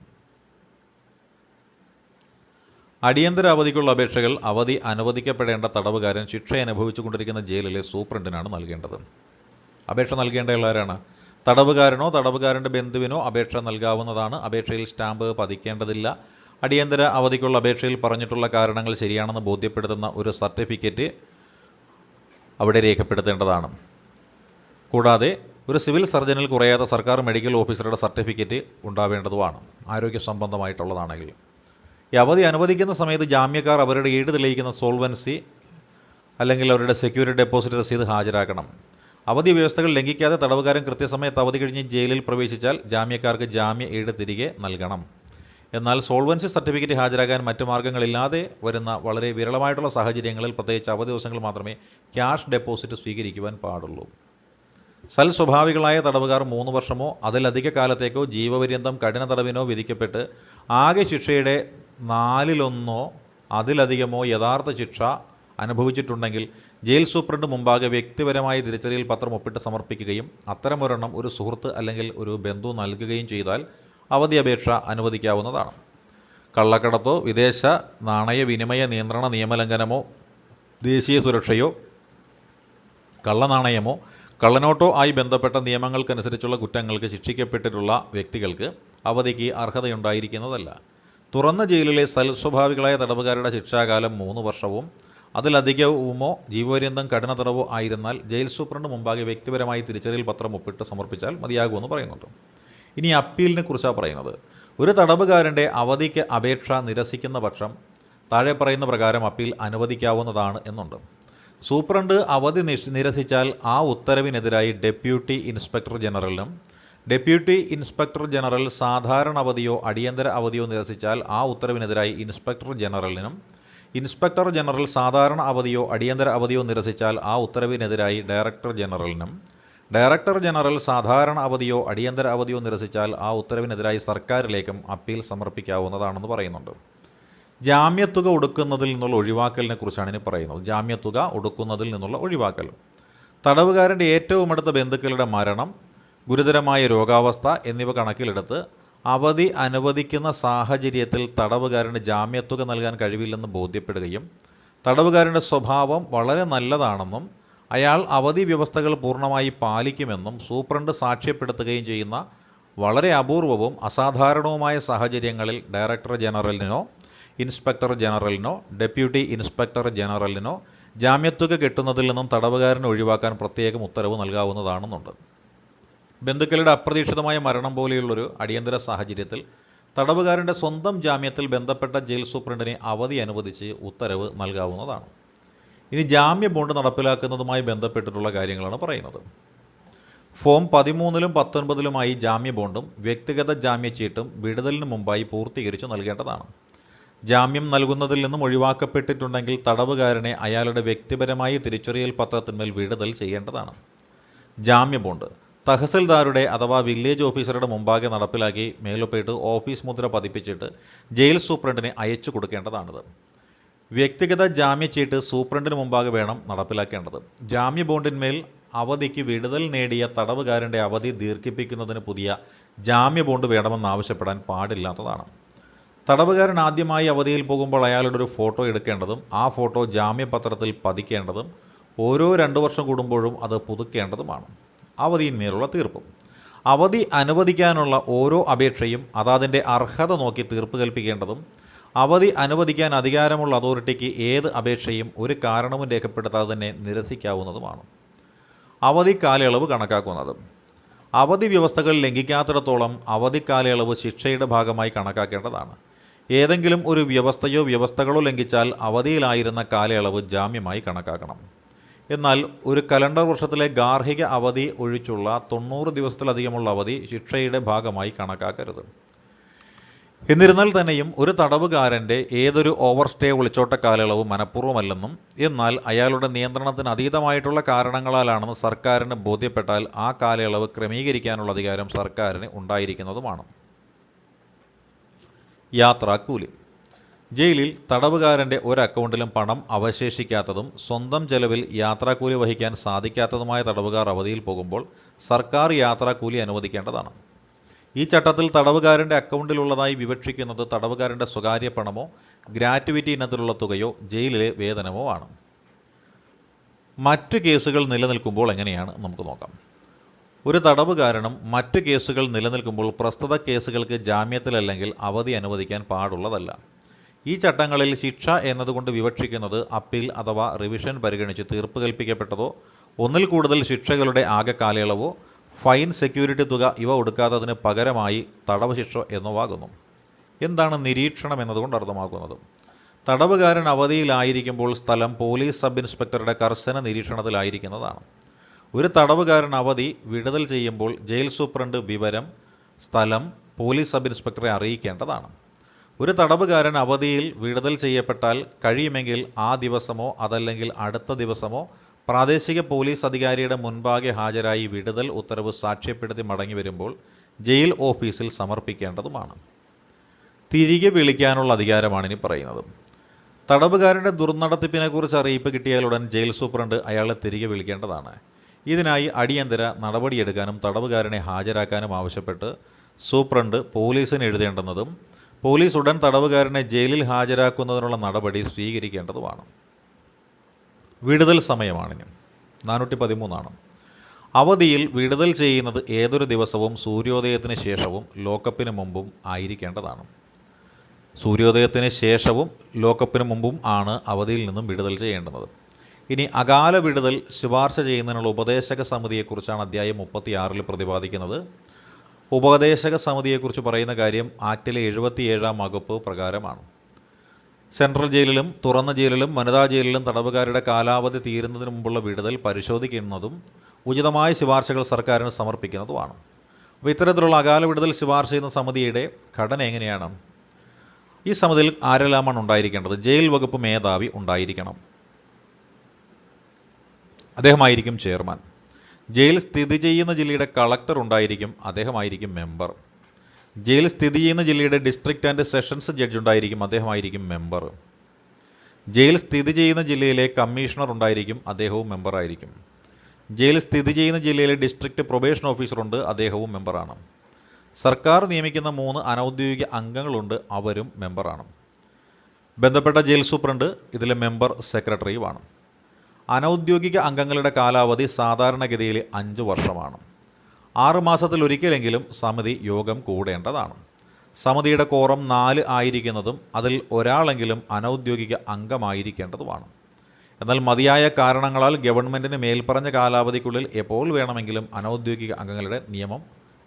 അടിയന്തര അവധിക്കുള്ള അപേക്ഷകൾ അവധി അനുവദിക്കപ്പെടേണ്ട തടവുകാരൻ ശിക്ഷ അനുഭവിച്ചുകൊണ്ടിരിക്കുന്ന ജയിലിലെ സൂപ്രണ്ടിനാണ് നൽകേണ്ടത്. അപേക്ഷ നൽകേണ്ട ആരാണ് തടവുകാരനോ തടവുകാരന്റെ ബന്ധുവിനോ അപേക്ഷ നൽകാവുന്നതാണ്. അപേക്ഷയിൽ സ്റ്റാമ്പ് പതിക്കേണ്ടതില്ല. അടിയന്തര അവധിക്കുള്ള അപേക്ഷയിൽ പറഞ്ഞിട്ടുള്ള കാരണങ്ങൾ ശരിയാണെന്ന് ബോധ്യപ്പെടുത്തുന്ന ഒരു സർട്ടിഫിക്കറ്റ് അവിടെ രേഖപ്പെടുത്തേണ്ടതാണ്. കൂടാതെ ഒരു സിവിൽ സർജനിൽ കുറയാതെ സർക്കാർ മെഡിക്കൽ ഓഫീസറുടെ സർട്ടിഫിക്കറ്റ് ഉണ്ടാവേണ്ടതുമാണ്. ആരോഗ്യ സംബന്ധമായിട്ടുള്ളതാണെങ്കിൽ. ഈ അവധി അനുവദിക്കുന്ന സമയത്ത് ജാമ്യക്കാർ അവരുടെ ഈട് തെളിയിക്കുന്ന സോൾവൻസി അല്ലെങ്കിൽ അവരുടെ സെക്യൂരിറ്റി ഡെപ്പോസിറ്റ് രസീത് ഹാജരാക്കണം. അവധി വ്യവസ്ഥകൾ ലംഘിക്കാതെ തടവുകാരൻ കൃത്യസമയത്ത് അവധി കഴിഞ്ഞ് ജയിലിൽ പ്രവേശിച്ചാൽ ജാമ്യക്കാർക്ക് ജാമ്യ ഈട് തിരികെ നൽകണം. എന്നാൽ സോൾവൻസി സർട്ടിഫിക്കറ്റ് ഹാജരാകാൻ മറ്റു മാർഗങ്ങളില്ലാതെ വരുന്ന വളരെ വിരളമായിട്ടുള്ള സാഹചര്യങ്ങളിൽ പ്രത്യേകിച്ച് അവധി ദിവസങ്ങൾ മാത്രമേ ക്യാഷ് ഡെപ്പോസിറ്റ് സ്വീകരിക്കുവാൻ പാടുള്ളൂ. സൽ സ്വഭാവികളായ തടവുകാർ മൂന്ന് വർഷമോ അതിലധിക കാലത്തേക്കോ ജീവപര്യന്തം കഠിന തടവിനോ വിധിക്കപ്പെട്ട് ആകെ ശിക്ഷയുടെ നാലിലൊന്നോ അതിലധികമോ യഥാർത്ഥ ശിക്ഷ അനുഭവിച്ചിട്ടുണ്ടെങ്കിൽ ജയിൽ സൂപ്രണ്ട് മുമ്പാകെ വ്യക്തിപരമായ തിരിച്ചറിയൽ പത്രം ഒപ്പിട്ട് സമർപ്പിക്കുകയും അത്തരമൊരെണ്ണം ഒരു സുഹൃത്ത് അല്ലെങ്കിൽ ഒരു ബന്ധു നൽകുകയും ചെയ്താൽ അവധി അപേക്ഷ അനുവദിക്കാവുന്നതാണ്. കള്ളക്കടത്തോ വിദേശ നാണയ വിനിമയ നിയന്ത്രണ നിയമലംഘനമോ ദേശീയ സുരക്ഷയോ കള്ളനാണയമോ കള്ളനോട്ടോ ആയി ബന്ധപ്പെട്ട നിയമങ്ങൾക്കനുസരിച്ചുള്ള കുറ്റങ്ങൾക്ക് ശിക്ഷിക്കപ്പെട്ടിട്ടുള്ള വ്യക്തികൾക്ക് അവധിക്ക് അർഹതയുണ്ടായിരിക്കുന്നതല്ല. തുറന്ന ജയിലിലെ സൽസ്വഭാവികളായ തടവുകാരുടെ ശിക്ഷാകാലം മൂന്ന് വർഷവും അതിലധികവുമോ ജീവപര്യന്തം കഠിന തടവോ ആയിരുന്നാൽ ജയിൽ സൂപ്രണ്ട് മുമ്പാകെ വ്യക്തിപരമായി തിരിച്ചറിയൽ പത്രം ഒപ്പിട്ട് സമർപ്പിച്ചാൽ മതിയാകുമെന്ന് പറയുന്നുണ്ട്. ഇനി അപ്പീലിനെ കുറിച്ചാണ് പറയുന്നത്. ഒരു തടവുകാരന്റെ അവധിക്ക് അപേക്ഷ നിരസിക്കുന്ന പക്ഷം താഴെ പറയുന്ന പ്രകാരം അപ്പീൽ അനുവദിക്കാവുന്നതാണ് എന്നുണ്ട്. സൂപ്രണ്ട് അവധി നിരസിച്ചാൽ ആ ഉത്തരവിനെതിരായി ഡെപ്യൂട്ടി ഇൻസ്പെക്ടർ ജനറലിനും ഡെപ്യൂട്ടി ഇൻസ്പെക്ടർ ജനറൽ സാധാരണ അവധിയോ അടിയന്തര അവധിയോ നിരസിച്ചാൽ ആ ഉത്തരവിനെതിരായി ഇൻസ്പെക്ടർ ജനറലിനും ഇൻസ്പെക്ടർ ജനറൽ സാധാരണ അവധിയോ അടിയന്തര അവധിയോ നിരസിച്ചാൽ ആ ഉത്തരവിനെതിരായി ഡയറക്ടർ ജനറലിനും ഡയറക്ടർ ജനറൽ സാധാരണ അവധിയോ അടിയന്തര അവധിയോ നിരസിച്ചാൽ ആ ഉത്തരവിനെതിരായി സർക്കാരിലേക്കും അപ്പീൽ സമർപ്പിക്കാവുന്നതാണെന്ന് പറയുന്നുണ്ട്. ജാമ്യത്തുക ഒടുക്കുന്നതിൽ നിന്നുള്ള ഒഴിവാക്കലിനെ കുറിച്ചാണ് ഇനി പറയുന്നത്. ജാമ്യത്തുക ഒടുക്കുന്നതിൽ നിന്നുള്ള ഒഴിവാക്കൽ. തടവുകാരന്റെ ഏറ്റവും അടുത്ത ബന്ധുക്കളുടെ മരണം ഗുരുതരമായ രോഗാവസ്ഥ എന്നിവ കണക്കിലെടുത്ത് അവധി അനുവദിക്കുന്ന സാഹചര്യത്തിൽ തടവുകാരന് ജാമ്യത്തുക നൽകാൻ കഴിവില്ലെന്ന് ബോധ്യപ്പെടുകയും തടവുകാരന്റെ സ്വഭാവം വളരെ നല്ലതാണെന്നും അയാൾ അവധി വ്യവസ്ഥകൾ പൂർണമായി പാലിക്കുമെന്നും സൂപ്രണ്ട് സാക്ഷ്യപ്പെടുത്തുകയും ചെയ്യുന്ന വളരെ അപൂർവവും അസാധാരണവുമായ സാഹചര്യങ്ങളിൽ ഡയറക്ടർ ജനറലിനോ ഇൻസ്പെക്ടർ ജനറലിനോ ഡെപ്യൂട്ടി ഇൻസ്പെക്ടർ ജനറലിനോ ജാമ്യത്തുക കിട്ടുന്നതിൽ നിന്നും തടവുകാരനെ ഒഴിവാക്കാൻ പ്രത്യേകം ഉത്തരവ് നൽകാവുന്നതാണെന്നുണ്ട്. ബന്ധുക്കളുടെ അപ്രതീക്ഷിതമായ മരണം പോലെയുള്ളൊരു അടിയന്തര സാഹചര്യത്തിൽ തടവുകാരന്റെ സ്വന്തം ജാമ്യത്തിൽ ബന്ധപ്പെട്ട ജയിൽ സൂപ്രണ്ടിനെ അവധി അനുവദിച്ച് ഉത്തരവ് നൽകാവുന്നതാണ്. ഇനി ജാമ്യ ബോണ്ട് നടപ്പിലാക്കുന്നതുമായി ബന്ധപ്പെട്ടിട്ടുള്ള കാര്യങ്ങളാണ് പറയുന്നത്. ഫോം പതിമൂന്നിലും പത്തൊൻപതിലുമായി ജാമ്യ ബോണ്ടും വ്യക്തിഗത ജാമ്യ ജാമ്യച്ചീട്ടും വിടുതലിന് മുമ്പായി പൂർത്തീകരിച്ച് നൽകേണ്ടതാണ്. ജാമ്യം നൽകുന്നതിൽ നിന്നും ഒഴിവാക്കപ്പെട്ടിട്ടുണ്ടെങ്കിൽ തടവുകാരനെ അയാളുടെ വ്യക്തിപരമായ തിരിച്ചറിയൽ പത്രത്തിന്മേൽ വിടുതൽ ചെയ്യേണ്ടതാണ്. ജാമ്യ ബോണ്ട് തഹസിൽദാരുടെ അഥവാ വില്ലേജ് ഓഫീസറുടെ മുമ്പാകെ നടപ്പിലാക്കി മേലൊപ്പിട്ട് ഓഫീസ് മുദ്ര പതിപ്പിച്ചിട്ട് ജയിൽ സൂപ്രണ്ടിനെ അയച്ചു കൊടുക്കേണ്ടതാണിത്. വ്യക്തിഗത ജാമ്യച്ചീട്ട് സൂപ്രണ്ടിന് മുമ്പാകെ വേണം നടപ്പിലാക്കേണ്ടത്. ജാമ്യ ബോണ്ടിന്മേൽ അവധിക്ക് വിടുതൽ നേടിയ തടവുകാരന്റെ അവധി ദീർഘിപ്പിക്കുന്നതിന് പുതിയ ജാമ്യ ബോണ്ട് വേണമെന്നാവശ്യപ്പെടാൻ പാടില്ലാത്തതാണ്. തടവുകാരൻ ആദ്യമായി അവധിയിൽ പോകുമ്പോൾ അയാളുടെ ഒരു ഫോട്ടോ എടുക്കേണ്ടതും ആ ഫോട്ടോ ജാമ്യപത്രത്തിൽ പതിക്കേണ്ടതും ഓരോ രണ്ട് വർഷം കൂടുമ്പോഴും അത് പുതുക്കേണ്ടതുമാണ്. അവധിയിന്മേലുള്ള തീർപ്പും. അവധി അനുവദിക്കാനുള്ള ഓരോ അപേക്ഷയും അതാതിന്റെ അർഹത നോക്കി തീർപ്പ് കൽപ്പിക്കേണ്ടതും അവധി അനുവദിക്കാൻ അധികാരമുള്ള അതോറിറ്റിക്ക് ഏത് അപേക്ഷയും ഒരു കാരണവും രേഖപ്പെടുത്താതെ തന്നെ നിരസിക്കാവുന്നതുമാണ്. അവധി കാലയളവ് കണക്കാക്കുന്നത്. അവധി വ്യവസ്ഥകൾ ലംഘിക്കാത്തിടത്തോളം അവധി കാലയളവ് ശിക്ഷയുടെ ഭാഗമായി കണക്കാക്കേണ്ടതാണ്. ഏതെങ്കിലും ഒരു വ്യവസ്ഥയോ വ്യവസ്ഥകളോ ലംഘിച്ചാൽ അവധിയിലായിരുന്ന കാലയളവ് ജാമ്യമായി കണക്കാക്കണം. എന്നാൽ ഒരു കലണ്ടർ വർഷത്തിലെ ഗാർഹിക അവധി ഒഴിച്ചുള്ള തൊണ്ണൂറ് ദിവസത്തിലധികമുള്ള അവധി ശിക്ഷയുടെ ഭാഗമായി കണക്കാക്കരുത്. എന്നിരുന്നാൽ തന്നെയും ഒരു തടവുകാരന്റെ ഏതൊരു ഓവർ സ്റ്റേ ഒളിച്ചോട്ട കാലയളവ് മനഃപൂർവമല്ലെന്നും എന്നാൽ അയാളുടെ നിയന്ത്രണത്തിന് അതീതമായിട്ടുള്ള കാരണങ്ങളാലാണെന്ന് സർക്കാരിന് ബോധ്യപ്പെട്ടാൽ ആ കാലയളവ് ക്രമീകരിക്കാനുള്ള അധികാരം സർക്കാരിന് ഉണ്ടായിരിക്കുന്നതുമാണ്. യാത്രാക്കൂലി. ജയിലിൽ തടവുകാരന്റെ ഒരു അക്കൗണ്ടിലും പണം അവശേഷിക്കാത്തതും സ്വന്തം ചെലവിൽ യാത്രാക്കൂലി വഹിക്കാൻ സാധിക്കാത്തതുമായ തടവുകാർ അവധിയിൽ പോകുമ്പോൾ സർക്കാർ യാത്രാക്കൂലി അനുവദിക്കേണ്ടതാണ്. ഈ ചട്ടത്തിൽ തടവുകാരന്റെ അക്കൗണ്ടിലുള്ളതായി വിവക്ഷിക്കുന്നത് തടവുകാരന്റെ സ്വകാര്യ പണമോ ഗ്രാറ്റുവിറ്റി ഇനത്തിലുള്ള തുകയോ ജയിലിലെ വേതനമോ ആണ്. മറ്റ് കേസുകൾ നിലനിൽക്കുമ്പോൾ എങ്ങനെയാണ് നമുക്ക് നോക്കാം. ഒരു തടവുകാരനും മറ്റ് കേസുകൾ നിലനിൽക്കുമ്പോൾ പ്രസ്തുത കേസുകൾക്ക് ജാമ്യത്തിലല്ലെങ്കിൽ അവധി അനുവദിക്കാൻ പാടുള്ളതല്ല. ഈ ചട്ടങ്ങളിൽ ശിക്ഷ എന്നതുകൊണ്ട് വിവക്ഷിക്കുന്നത് അപ്പീൽ അഥവാ റിവിഷൻ പരിഗണിച്ച് തീർപ്പ് കൽപ്പിക്കപ്പെട്ടതോ ഒന്നിൽ കൂടുതൽ ശിക്ഷകളുടെ ആകെ കാലയളവോ ഫൈൻ സെക്യൂരിറ്റി തുക ഇവ ഒടുക്കാത്തതിന് പകരമായി തടവ് ശിക്ഷ എന്നുവാകുന്നു. എന്താണ് നിരീക്ഷണം എന്നതുകൊണ്ട് അർത്ഥമാക്കുന്നത്? തടവുകാരൻ അവധിയിലായിരിക്കുമ്പോൾ സ്ഥലം പോലീസ് സബ് ഇൻസ്പെക്ടറുടെ കർശന നിരീക്ഷണത്തിലായിരിക്കുന്നതാണ്. ഒരു തടവുകാരൻ അവധി വിടുതൽ ചെയ്യുമ്പോൾ ജയിൽ സൂപ്രണ്ട് വിവരം സ്ഥലം പോലീസ് സബ് ഇൻസ്പെക്ടറെ അറിയിക്കേണ്ടതാണ്. ഒരു തടവുകാരൻ അവധിയിൽ വിടുതൽ ചെയ്യപ്പെട്ടാൽ കഴിയുമെങ്കിൽ ആ ദിവസമോ അതല്ലെങ്കിൽ അടുത്ത ദിവസമോ പ്രാദേശിക പോലീസ് അധികാരിയുടെ മുൻപാകെ ഹാജരായി വിടുതൽ ഉത്തരവ് സാക്ഷ്യപ്പെടുത്തി മടങ്ങി വരുമ്പോൾ ജയിൽ ഓഫീസിൽ സമർപ്പിക്കേണ്ടതുമാണ്. തിരികെ വിളിക്കാനുള്ള അധികാരമാണ് ഇനി പറയുന്നത് തടവുകാരന്റെ ദുർനടത്തിപ്പിനെക്കുറിച്ച് അറിയിപ്പ് കിട്ടിയാലുടൻ ജയിൽ സൂപ്രണ്ട് അയാളെ തിരികെ വിളിക്കേണ്ടതാണ്. ഇതിനായി അടിയന്തര നടപടിയെടുക്കാനും തടവുകാരനെ ഹാജരാക്കാനും ആവശ്യപ്പെട്ട് സൂപ്രണ്ട് പോലീസിന് എഴുതേണ്ടുന്നതും പോലീസ് ഉടൻ തടവുകാരനെ ജയിലിൽ ഹാജരാക്കുന്നതിനുള്ള നടപടി സ്വീകരിക്കേണ്ടതുമാണ്. വിടുതൽ സമയമാണിന്. നാനൂറ്റി പതിമൂന്നാണ്. അവധിയിൽ വിടുതൽ ചെയ്യുന്നത് ഏതൊരു ദിവസവും സൂര്യോദയത്തിന് ശേഷവും ലോക്കപ്പിന് മുമ്പും ആയിരിക്കേണ്ടതാണ്. സൂര്യോദയത്തിന് ശേഷവും ലോക്കപ്പിന് മുമ്പും ആണ് അവധിയിൽ നിന്നും വിടുതൽ ചെയ്യേണ്ടത് ഇനി അകാല വിടുതൽ ശുപാർശ ചെയ്യുന്നതിനുള്ള ഉപദേശക സമിതിയെക്കുറിച്ചാണ് അധ്യായം മുപ്പത്തിയാറിൽ പ്രതിപാദിക്കുന്നത്. ഉപദേശക സമിതിയെക്കുറിച്ച് പറയുന്ന കാര്യം ആക്റ്റിലെ എഴുപത്തിയേഴാം വകുപ്പ് പ്രകാരമാണ്. സെൻട്രൽ ജയിലിലും തുറന്ന ജയിലിലും വനിതാ ജയിലിലും തടവുകാരുടെ കാലാവധി തീരുന്നതിന് മുമ്പുള്ള വിടുതൽ പരിശോധിക്കുന്നതും ഉചിതമായ ശുപാർശകൾ സർക്കാരിന് സമർപ്പിക്കുന്നതുമാണ്. അപ്പോൾ ഇത്തരത്തിലുള്ള അകാല വിടുതൽ ശുപാർശ ചെയ്യുന്ന സമിതിയുടെ ഘടന എങ്ങനെയാണ്? ഈ സമിതിയിൽ ആരെല്ലാമാണ് ഉണ്ടായിരിക്കേണ്ടത്? ജയിൽ വകുപ്പ് മേധാവി ഉണ്ടായിരിക്കണം. അദ്ദേഹമായിരിക്കും ചെയർമാൻ. ജയിൽ സ്ഥിതി ചെയ്യുന്ന ജില്ലയുടെ കളക്ടർ ഉണ്ടായിരിക്കും അദ്ദേഹമായിരിക്കും മെമ്പർ. ജയിൽ സ്ഥിതി ചെയ്യുന്ന ജില്ലയുടെ ഡിസ്ട്രിക്റ്റ് ആൻഡ് സെഷൻസ് ജഡ്ജ് ഉണ്ടായിരിക്കും അദ്ദേഹമായിരിക്കും മെമ്പർ. ജയിൽ സ്ഥിതി ചെയ്യുന്ന ജില്ലയിലെ കമ്മീഷണർ ഉണ്ടായിരിക്കും അദ്ദേഹവും മെമ്പറായിരിക്കും. ജയിൽ സ്ഥിതി ചെയ്യുന്ന ജില്ലയിലെ ഡിസ്ട്രിക്റ്റ് പ്രൊബേഷൻ ഓഫീസറുണ്ട് അദ്ദേഹവും മെമ്പറാണ്. സർക്കാർ നിയമിക്കുന്ന മൂന്ന് അനൗദ്യോഗിക അംഗങ്ങളുണ്ട് അവരും മെമ്പറാണ്. ബന്ധപ്പെട്ട ജയിൽ സൂപ്രണ്ട് ഇതിലെ മെമ്പർ സെക്രട്ടറിയുമാണ്. അനൗദ്യോഗിക അംഗങ്ങളുടെ കാലാവധി സാധാരണഗതിയിൽ അഞ്ച് വർഷമാണ്. ആറ് മാസത്തിൽ ഒരിക്കലെങ്കിലും സമിതി യോഗം കൂടേണ്ടതാണ്. സമിതിയുടെ കോറം നാല് ആയിരിക്കുന്നതും അതിൽ ഒരാളെങ്കിലും അനൗദ്യോഗിക അംഗമായിരിക്കേണ്ടതുമാണ്. എന്നാൽ മതിയായ കാരണങ്ങളാൽ ഗവൺമെന്റിന് മേൽപ്പറഞ്ഞ കാലാവധിക്കുള്ളിൽ എപ്പോൾ വേണമെങ്കിലും അനൗദ്യോഗിക അംഗങ്ങളുടെ നിയമം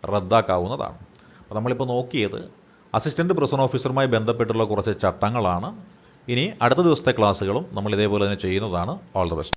റദ്ദാക്കാവുന്നതാണ്. അപ്പോൾ നമ്മളിപ്പോൾ നോക്കിയത് അസിസ്റ്റന്റ് പ്രിസൺ ഓഫീസറുമായി ബന്ധപ്പെട്ടുള്ള കുറച്ച് ചട്ടങ്ങളാണ്. ഇനി അടുത്ത ദിവസത്തെ ക്ലാസ്സുകളും നമ്മൾ ഇതേപോലെ തന്നെ ചെയ്യുന്നതാണ്. All the best.